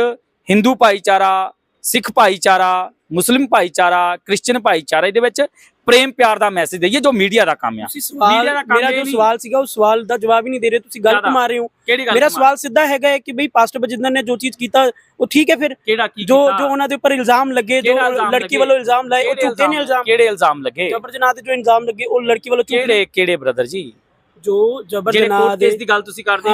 ਹਿੰਦੂ ਭਾਈਚਾਰਾ ਸਿੱਖ ਭਾਈਚਾਰਾ ਮੁਸਲਿਮ ਭਾਈਚਾਰਾ ਕ੍ਰਿਸਚੀਅਨ ਭਾਈਚਾਰਾ ਇਹਦੇ ਵਿੱਚ ਪ੍ਰੇਮ ਪਿਆਰ ਦਾ ਮੈਸੇਜ ਦਈਏ ਜੋ ਮੀਡੀਆ ਦਾ ਕੰਮ ਆ ਤੁਸੀਂ ਸਵਾਲ ਮੇਰਾ ਜੋ। ਸਵਾਲ ਸੀਗਾ ਉਸ ਸਵਾਲ ਦਾ ਜਵਾਬ ਹੀ ਨਹੀਂ ਦੇ ਰਹੇ ਤੁਸੀਂ ਗੱਲ ਜ਼ਿਆਦਾ। ਘੁਮਾ ਰਹੇ ਹੋ ਮੇਰਾ? ਸਵਾਲ ਸਿੱਧਾ ਹੈਗਾ ਹੈ ਕਿ ਬਈ ਪਾਸਟਰ ਬਜਿੰਦਰ ਨੇ ਜੋ ਚੀਜ਼ ਕੀਤਾ ਉਹ ਠੀਕ ਹੈ ਫਿਰ ਜੋ? ਜੋ ਉਹਨਾਂ ਦੇ ਉੱਪਰ ਇਲਜ਼ਾਮ ਲੱਗੇ ਜੋ ਲੜਕੀ? ਵੱਲੋਂ ਇਲਜ਼ਾਮ ਲਾਏ ਉਹ ਝੂਠੇ ਨੇ ਇਲਜ਼ਾਮ ਕਿਹੜੇ ਇਲਜ਼ਾਮ ਲੱਗੇ ਜਬਰ ਜਨਾਹ ਦੇ ਜੋ ਇਲਜ਼ਾਮ ਲੱਗੇ ਉਹ ਲੜਕੀ ਵੱਲੋਂ ਕਿਹੜੇ ਕਿਹੜੇ ਬ੍ਰਦਰ ਜੀ ਜੋ ਜਬਰ ਜਨਾਹ ਦੇ ਗੱਲ ਤੁਸੀਂ ਕਰਦੇ।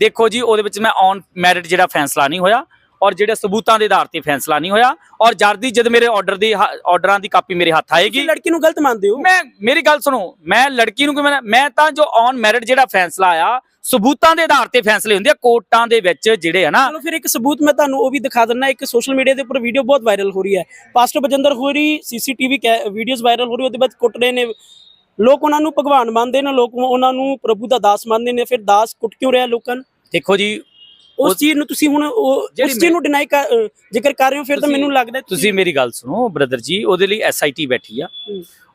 ਦੇਖੋ ਜੀ ਉਹਦੇ ਵਿੱਚ ਮੈਂ ਔਨ ਮੈਰਿਟ ਜਿਹੜਾ ਫੈਸਲਾ ਨਹੀਂ ਹੋਇਆ ਔਰ ਜਿਹੜੇ ਸਬੂਤਾਂ ਦੇ ਆਧਾਰ ਤੇ ਫੈਸਲਾ ਨਹੀਂ ਹੋਇਆ ਔਰ ਜਰਦੀ ਜਦ ਮੇਰੇ ਆਰਡਰ ਦੀ ਆਰਡਰਾਂ ਦੀ ਕਾਪੀ ਮੇਰੇ ਹੱਥ ਆਏਗੀ। ਲੜਕੀ ਨੂੰ ਗਲਤ ਮੰਨਦੇ ਹੋ। ਮੈਂ ਮੇਰੀ ਗੱਲ ਸੁਣੋ ਮੈਂ ਲੜਕੀ ਨੂੰ ਕਿਵੇਂ ਮੈਂ ਤਾਂ ਜੋ ਔਨ ਮੈਰਿਟ ਜਿਹੜਾ ਫੈਸਲਾ ਆਇਆ ਸਬੂਤਾਂ ਦੇ ਆਧਾਰ ਤੇ ਫੈਸਲੇ ਹੁੰਦੇ ਆ ਕੋਰਟਾਂ ਦੇ ਵਿੱਚ ਜਿਹੜੇ ਆ ਨਾ। ਚਲੋ ਫਿਰ ਇੱਕ ਸਬੂਤ ਮੈਂ ਤੁਹਾਨੂੰ ਉਹ ਵੀ ਦਿਖਾ ਦਿੰਦਾ ਇੱਕ ਸੋਸ਼ਲ ਮੀਡੀਆ ਦੇ ਉੱਪਰ ਵੀਡੀਓ ਬਹੁਤ ਵਾਇਰਲ ਹੋ ਰਹੀ ਹੈ। ਪਾਸਟਰ ਬਜਿੰਦਰ ਹੋਰੀ ਸੀਸੀਟੀਵੀ ਵੀਡੀਓਜ਼ ਵਾਇਰਲ ਹੋ ਰਹੀ ਉਹਦੇ ਬਾਅਦ ਕੁੱਟ ਰਹੇ ਨੇ। ਲੋਕ ਉਹਨਾਂ ਨੂੰ ਭਗਵਾਨ ਮੰਨਦੇ ਨੇ ਲੋਕ ਉਹਨਾਂ ਨੂੰ ਪ੍ਰਭੂ ਦਾ ਦਾਸ ਮੰਨਦੇ ਨੇ ਫਿਰ ਦਾਸ ਕੁੱਟ ਕਿਉਂ ਰਿਹਾ ਲੋਕਾਂ ਨੂੰ? ਦੇਖੋ ਜੀ ਉਸ ਚੀਜ਼ ਨੂੰ ਤੁਸੀਂ ਹੁਣ ਉਹ ਉਸ ਚੀਜ਼ ਨੂੰ ਡਿਨਾਈ ਜ਼ਿਕਰ ਕਰ ਰਹੇ ਹੋ ਫਿਰ ਤਾਂ ਮੈਨੂੰ ਲੱਗਦਾ ਤੁਸੀਂ ਮੇਰੀ ਗੱਲ ਸੁਣੋ ਬ੍ਰਦਰ ਜੀ ਉਹਦੇ ਲਈ ਐਸਆਈਟੀ ਬੈਠੀ ਆ।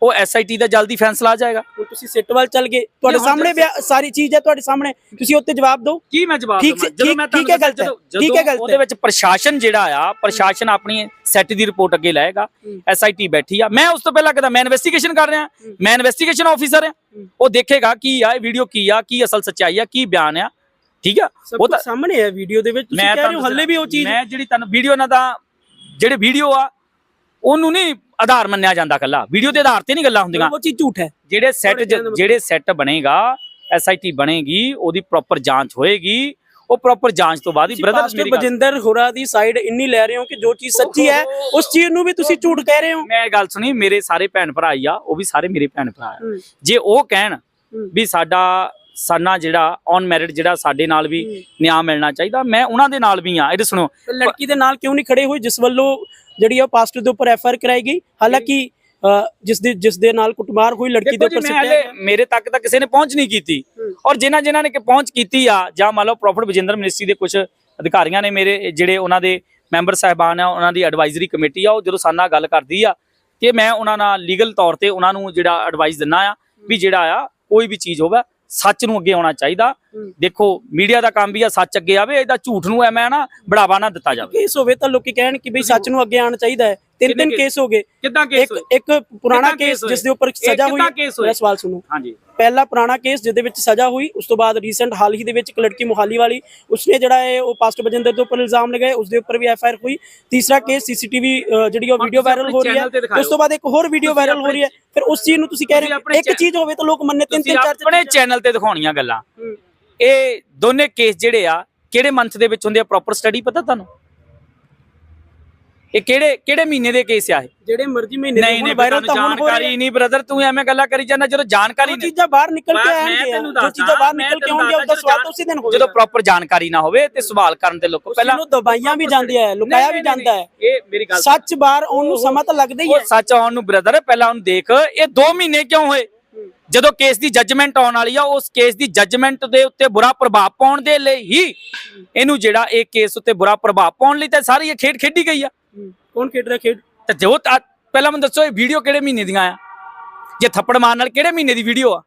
ਉਹ ਐਸਆਈਟੀ ਦਾ ਜਲਦੀ ਫੈਸਲਾ ਆ ਜਾਏਗਾ ਹੁਣ ਤੁਸੀਂ ਸਿੱਟ ਵੱਲ ਚੱਲ ਗਏ ਤੁਹਾਡੇ ਸਾਹਮਣੇ ਸਾਰੀ ਚੀਜ਼ ਹੈ ਤੁਹਾਡੇ ਸਾਹਮਣੇ ਤੁਸੀਂ ਉੱਤੇ ਜਵਾਬ ਦਿਓ ਕੀ ਮੈਂ ਜਵਾਬ ਦੇਵਾਂ? ਜਦੋਂ ਮੈਂ ਠੀਕ- ਹੈ, ਗਲਤ ਹੈ। ਠੀਕ ਹੈ, ਗਲਤ ਉਹਦੇ। ਵਿੱਚ ਪ੍ਰਸ਼ਾਸਨ ਜਿਹੜਾ ਆ ਪ੍ਰਸ਼ਾਸਨ ਆਪਣੀ ਸੈੱਟ ਦੀ ਰਿਪੋਰਟ ਅੱਗੇ ਲਾਏਗਾ। ਐਸਆਈਟੀ ਬੈਠੀ ਆ ਮੈਂ ਉਸ ਤੋਂ ਪਹਿਲਾਂ ਕਹਿੰਦਾ ਮੈਂ ਇਨਵੈਸਟੀਗੇਸ਼ਨ ਕਰ ਰਿਹਾ। ਮੈਂ ਇਨਵੈਸਟੀਗੇਸ਼ਨ ਆਫੀਸਰ ਆ। ਉਹ ਦੇਖੇਗਾ ਕੀ ਆ ਇਹ ਵੀਡੀਓ ਕੀ ਆ ਕੀ ਅਸਲ ਸੱਚਾਈ ਆ ਕੀ ਬਿਆਨ ਆ ਠੀਕ ਆ? ਉਹ ਤਾਂ ਸਾਹਮਣੇ ਹੈ ਵੀਡੀਓ ਦੇ ਵਿੱਚ। ਤੁਸੀਂ ਕਹਿ ਰਹੇ ਹੋ ਹੱਲੇ ਵੀ ਉਹ ਚੀਜ਼ ਮੈਂ ਜਿਹੜੀ ਤੁਹਾਨੂੰ ਵੀਡੀਓ ਨਾਲ ਦਾ ਜਿਹੜੇ ਵੀਡੀਓ ਆ ਉਹਨੂੰ ਨਹੀਂ ਆਧਾਰ ਮੰਨਿਆ ਜਾਂਦਾ ਕੱਲਾ ਵੀਡੀਓ ਦੇ ਆਧਾਰ ਤੇ ਨਹੀਂ ਗੱਲਾਂ ਹੁੰਦੀਆਂ। ਉਹ ਚੀਜ਼ ਝੂਠ ਹੈ। ਜਿਹੜੇ ਸੈੱਟ ਜਿਹੜੇ ਸੈੱਟ ਬਣੇਗਾ ਐਸਆਈਟੀ ਬਣੇਗੀ ਉਹਦੀ ਪ੍ਰੋਪਰ ਜਾਂਚ ਹੋਏਗੀ। ਉਹ ਪ੍ਰੋਪਰ ਜਾਂਚ ਤੋਂ ਬਾਅਦ ਹੀ ਬ੍ਰਦਰ ਮੇਰੀ ਬਜਿੰਦਰ ਹੋਰਾ ਦੀ ਸਾਈਡ ਇੰਨੀ ਲੈ ਰਹੇ ਹੋ ਕਿ ਜੋ ਚੀਜ਼ ਸੱਚੀ ਹੈ ਉਸ ਚੀਜ਼ ਨੂੰ ਵੀ ਤੁਸੀਂ ਝੂਠ ਕਹਿ ਰਹੇ ਹੋ। ਮੈਂ ਗੱਲ ਸੁਣੀ ਮੇਰੇ ਸਾਰੇ ਭੈਣ ਭਰਾ ਆ ਉਹ ਵੀ ਸਾਰੇ ਮੇਰੇ ਭੈਣ ਭਰਾ ਆ। ਜੇ ਉਹ ਕਹਿਣ। ਵੀ ਸਾਡਾ ਸਾਨਾ ਜਿਹੜਾ ਔਨ ਮੈਰਿਟ ਜਿਹੜਾ ਸਾਡੇ ਨਾਲ ਵੀ। ਨਿਆਂ ਮਿਲਣਾ ਚਾਹੀਦਾ ਮੈਂ ਉਹਨਾਂ ਦੇ ਨਾਲ ਵੀ ਆ ਇਹ ਸੁਣੋ ਲੜਕੀ ਦੇ ਨਾਲ ਕਿਉਂ ਨਹੀਂ ਖੜੇ ਹੋਏ ਜਿਸ ਵੱਲੋਂ ਜਿਹੜੀ ਆ ਪਾਸਟਰ ਦੇ ਉੱਪਰ ਐਫਆਰ ਕਰਾਈ ਗਈ ਹਾਲਾਂਕਿ ਜਿਸ ਦੇ ਜਿਸ ਦੇ ਨਾਲ ਕੁੱਟਮਾਰ ਹੋਈ ਲੜਕੀ ਦੇ ਉੱਪਰ ਸਿੱਟਿਆ ਮੇਰੇ ਤੱਕ ਤਾਂ ਕਿਸੇ ਨੇ ਪਹੁੰਚ ਨਹੀਂ ਕੀਤੀ। ਔਰ ਜਿਨ੍ਹਾਂ ਜਿਨ੍ਹਾਂ ਨੇ ਕਿ ਪਹੁੰਚ ਕੀਤੀ ਆ ਜਾਂ ਮੰਨ ਲਓ ਪ੍ਰੋਫਿਟ ਵਿਜੇਂਦਰ ਮਿਨਿਸਟਰੀ ਦੇ ਕੁਝ ਅਧਿਕਾਰੀਆਂ ਨੇ ਮੇਰੇ ਜਿਹੜੇ ਉਹਨਾਂ ਦੇ ਮੈਂਬਰ ਸਾਹਿਬਾਨ ਆ ਉਹਨਾਂ ਦੀ ਐਡਵਾਈਜ਼ਰੀ ਕਮੇਟੀ ਆ ਉਹ ਜਦੋਂ ਸਾਡੇ ਨਾਲ ਗੱਲ ਕਰਦੀ ਆ ਕਿ ਮੈਂ ਉਹਨਾਂ ਨਾਲ ਲੀਗਲ ਤੌਰ ਤੇ ਉਹਨਾਂ ਨੂੰ ਜਿਹੜਾ ਐਡਵਾਈਸ ਦਿੰਨਾ ਆ ਵੀ ਜਿਹੜਾ ਆ ਕੋਈ ਵੀ ਚੀਜ਼ ਹੋਵੇ ਸੱਚ ਨੂੰ ਅੱਗੇ ਆਉਣਾ ਚਾਹੀਦਾ। ਦੇਖੋ ਮੀਡੀਆ ਦਾ ਕੰਮ ਵੀ ਆ ਸੱਚ ਅੱਗੇ ਆਵੇ ਇਹਦਾ ਝੂਠ ਨੂੰ ਐਵੇਂ ਨਾ ਬੜਾਵਾ ਨਾ ਦਿੱਤਾ ਜਾਵੇ। ਕੇਸ ਹੋਵੇ ਤਾਂ ਲੋਕੀ ਕਹਿਣ ਕਿ ਬਈ ਸੱਚ ਨੂੰ ਅੱਗੇ ਆਉਣਾ ਚਾਹੀਦਾ ਹੈ। ਤਿੰਨ ਤਿੰਨ ਕੇਸ? ਕੇਸ ਹੋ ਗਏ। ਕਿੱਦਾਂ ਇੱਕ ਇੱਕ ਪੁਰਾਣਾ ਕੇਸ ਕੇਸ? ਜਿਸ ਦੇ ਉੱਪਰ ਸਜ਼ਾ ਹੋਈ? ਕੇਸ? ਮੇਰਾ ਸਵਾਲ ਸੁਣੋ। ਹਾਂਜੀ। ਪਹਿਲਾ ਪੁਰਾਣਾ ਕੇਸ ਜਿਹਦੇ ਵਿੱਚ ਸਜ਼ਾ ਹੋਈ ਉਸ ਤੋਂ ਬਾਅਦ ਰੀਸੈਂਟ ਹਾਲ ਹੀ ਦੇ ਵਿੱਚ ਇੱਕ ਲੜਕੀ ਮੁਹਾਲੀ ਵਾਲੀ ਉਸਨੇ ਜਿਹੜਾ ਹੈ ਉਹ ਪਾਸਟਰ ਬਜਿੰਦਰ ਦੇ ਉੱਪਰ ਇਲਜ਼ਾਮ ਲਗਾਏ ਉਸ ਦੇ ਉੱਪਰ ਵੀ ਐਫ ਆਰ ਹੋਈ। ਤੀਸਰਾ ਕੇਸ ਸੀਸੀਟੀਵੀ ਜਿਹੜੀ ਉਹ ਵੀਡੀਓ ਵਾਇਰਲ ਹੋ ਰਹੀ ਹੈ। ਉਸ ਤੋਂ ਬਾਅਦ ਇੱਕ ਹੋਰ ਵੀਡੀਓ ਵਾਇਰਲ ਹੋ ਰਹੀ ਹੈ। ਫਿਰ ਉਸ ਚੀਜ਼ ਨੂੰ ਤੁਸੀਂ ਕਹਿ ਰਹੇ ਇੱਕ ਚੀਜ਼ ਹੋਵੇ ਤਾਂ ਲੋਕ ਮੰਨੇ ਤਿੰਨ ਤਿੰਨ ਚਾਰ ਆਪਣੇ ਚੈਨਲ ਤੇ ਦਿਖਾਉਣੀਆਂ ਗੱਲਾਂ। ਇਹ ਦੋਨੇ ਕੇਸ ਜਿਹੜੇ ਆ ਕਿਹੜੇ ਮੰਥ ਦੇ ਵਿੱਚ ਹੁੰਦੇ ਆ ਪ੍ਰੋਪਰ ਸਟੱਡੀ ਪਤਾ ਤੁਹਾਨੂੰ? ਇਹ ਕਿਹੜੇ ਕਿਹੜੇ ਮਹੀਨੇ ਦੇ ਕੇਸ ਆ ਇਹ? ਜਿਹੜੇ ਮਰਜ਼ੀ ਮਹੀਨੇ ਨਹੀਂ ਨਹੀਂ ਵਾਇਰਲ ਤਾਂ ਹੁਣ ਜਾਣਕਾਰੀ ਨਹੀਂ ਬ੍ਰਦਰ ਤੂੰ ਐਵੇਂ ਗੱਲਾਂ ਕਰੀ ਜਾਂਦਾ ਜਦੋਂ ਜਾਣਕਾਰੀ ਨਹੀਂ। ਚੀਜ਼ਾਂ ਬਾਹਰ ਨਿਕਲ ਕੇ ਆਣਗੀਆਂ ਜੋ ਚੀਜ਼ਾਂ ਬਾਹਰ ਨਿਕਲ ਕੇ ਆਉਣਗੀਆਂ ਉਹਦਾ ਸਵਾਲ ਉਸੇ ਦਿਨ ਹੋਵੇਗਾ। ਜਦੋਂ ਪ੍ਰੋਪਰ ਜਾਣਕਾਰੀ ਨਾ ਹੋਵੇ ਤੇ ਸਵਾਲ ਕਰਨ ਦੇ ਲੋਕ ਪਹਿਲਾਂ ਨੂੰ ਦਬਾਈਆਂ ਵੀ ਜਾਂਦੀਆਂ ਹੈ ਲੁਕਾਇਆ ਵੀ ਜਾਂਦਾ ਹੈ। ਇਹ ਮੇਰੀ ਗੱਲ ਸੱਚ ਬਾਹਰ ਉਹਨੂੰ ਸਮਾਂ ਤਾਂ ਲੱਗਦਾ ਹੀ ਉਹ ਹੈ। ਸੱਚ ਆਉਣ ਨੂੰ ਬ੍ਰਦਰ ਪਹਿਲਾਂ ਉਹਨੂੰ ਦੇਖ ਇਹ 2 ਮਹੀਨੇ ਕਿਉਂ ਹੋਏ? ਜਦੋਂ ਕੇਸ ਦੀ ਜੱਜਮੈਂਟ ਆਉਣ ਵਾਲੀ ਆ ਉਸ ਕੇਸ ਦੀ ਜੱਜਮੈਂਟ ਦੇ ਉੱਤੇ ਬੁਰਾ ਪ੍ਰਭਾਵ ਪਾਉਣ ਦੇ ਲਈ ਹੀ ਇਹਨੂੰ ਜਿਹੜਾ ਇਹ ਕੇਸ ਉੱਤੇ ਬੁਰਾ ਪ੍ਰਭਾਵ ਪਾਉਣ ਲਈ ਤਾਂ ਸਾਰੀ ਇਹ ਖੇਡ ਖੇਡੀ ਗਈ ਆ। ਕੌਣ ਖੇਡ ਰਿਹਾ ਖੇਡ? ਤੇ ਜੋ ਪਹਿਲਾਂ ਮੈਨੂੰ ਦੱਸੋ ਇਹ ਵੀਡੀਓ ਕਿਹੜੇ ਮਹੀਨੇ ਦੀਆਂ ਆ? ਜੇ ਥੱਪੜ ਮਾਰਨ ਨਾਲ ਕਿਹੜੇ ਮਹੀਨੇ ਦੀ ਵੀਡੀਓ ਆ।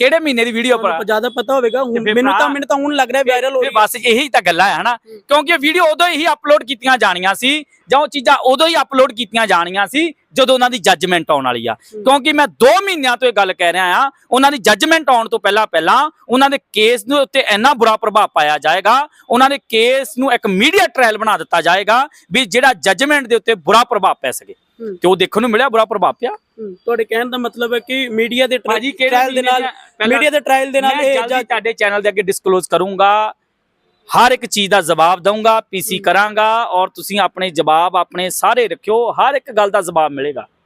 ਕਿਹੜੇ ਮਹੀਨੇ ਦੀ ਵੀਡੀਓ ਪਰ ਜ਼ਿਆਦਾ ਪਤਾ ਹੋਵੇਗਾ ਮੈਨੂੰ ਤਾਂ ਮੈਨੂੰ ਤਾਂ ਹੁਣ ਲੱਗ ਰਿਹਾ ਵਾਇਰਲ ਹੋ ਰਹੀ ਬਸ ਇਹੀ ਤਾਂ ਗੱਲਾਂ ਹੈ ਹਨਾ? ਕਿਉਂਕਿ ਵੀਡੀਓ ਉਦੋਂ ਹੀ ਅਪਲੋਡ ਕੀਤੀਆਂ ਜਾਣੀਆਂ ਸੀ ਜਾਂ ਉਹ ਚੀਜ਼ਾਂ ਉਦੋਂ ਹੀ ਅਪਲੋਡ ਕੀਤੀਆਂ ਜਾਣੀਆਂ ਸੀ ਜਦੋਂ ਉਹਨਾਂ ਦੀ ਜੱਜਮੈਂਟ ਆਉਣ ਵਾਲੀ ਆ। ਕਿਉਂਕਿ ਮੈਂ 2 ਮਹੀਨਿਆਂ ਤੋਂ ਇਹ ਗੱਲ ਕਹਿ ਰਿਹਾ ਆ ਉਹਨਾਂ ਦੀ ਜੱਜਮੈਂਟ ਆਉਣ ਤੋਂ ਪਹਿਲਾਂ ਪਹਿਲਾਂ ਉਹਨਾਂ ਦੇ ਕੇਸ ਦੇ ਉੱਤੇ ਇੰਨਾ ਬੁਰਾ ਪ੍ਰਭਾਵ ਪਾਇਆ ਜਾਏਗਾ ਉਹਨਾਂ ਦੇ ਕੇਸ ਨੂੰ ਇੱਕ ਮੀਡੀਆ ਟ੍ਰਾਇਲ ਬਣਾ ਦਿੱਤਾ ਜਾਏਗਾ ਵੀ ਜਿਹੜਾ ਜੱਜਮੈਂਟ ਦੇ ਉੱਤੇ ਬੁਰਾ ਪ੍ਰਭਾਵ ਪੈ ਸਕੇ। ਤੇ ਉਹ ਦੇਖਣ ਨੂੰ ਮਿਲਿਆ ਬੁਰਾ ਪ੍ਰਭਾਵ ਪਿਆ। ਤੁਹਾਡੇ ਕਹਿਣ ਦਾ ਮਤਲਬ ਹੈ ਕਿ ਮੀਡੀਆ ਦੇ ਟ੍ਰਾਇਲ ਦੇ ਨਾਲ ਮੀਡੀਆ ਦੇ ਟ੍ਰਾਇਲ ਦੇ ਨਾਲ ਇਹ ਤੁਹਾਡੇ ਚੈਨਲ ਦੇ ਅੱਗੇ ਡਿਸਕਲੋਜ਼ ਕਰੂੰਗਾ। ਹਰ ਇੱਕ ਚੀਜ਼ ਦਾ ਜਵਾਬ ਦਊਂਗਾ ਪੀਸੀ ਕਰਾਂਗਾ ਔਰ ਤੁਸੀਂ ਆਪਣੇ ਜਵਾਬ ਆਪਣੇ ਸਾਰੇ ਰੱਖਿਓ ਹਰ ਇੱਕ ਗੱਲ ਦਾ ਜਵਾਬ ਮਿਲੇਗਾ।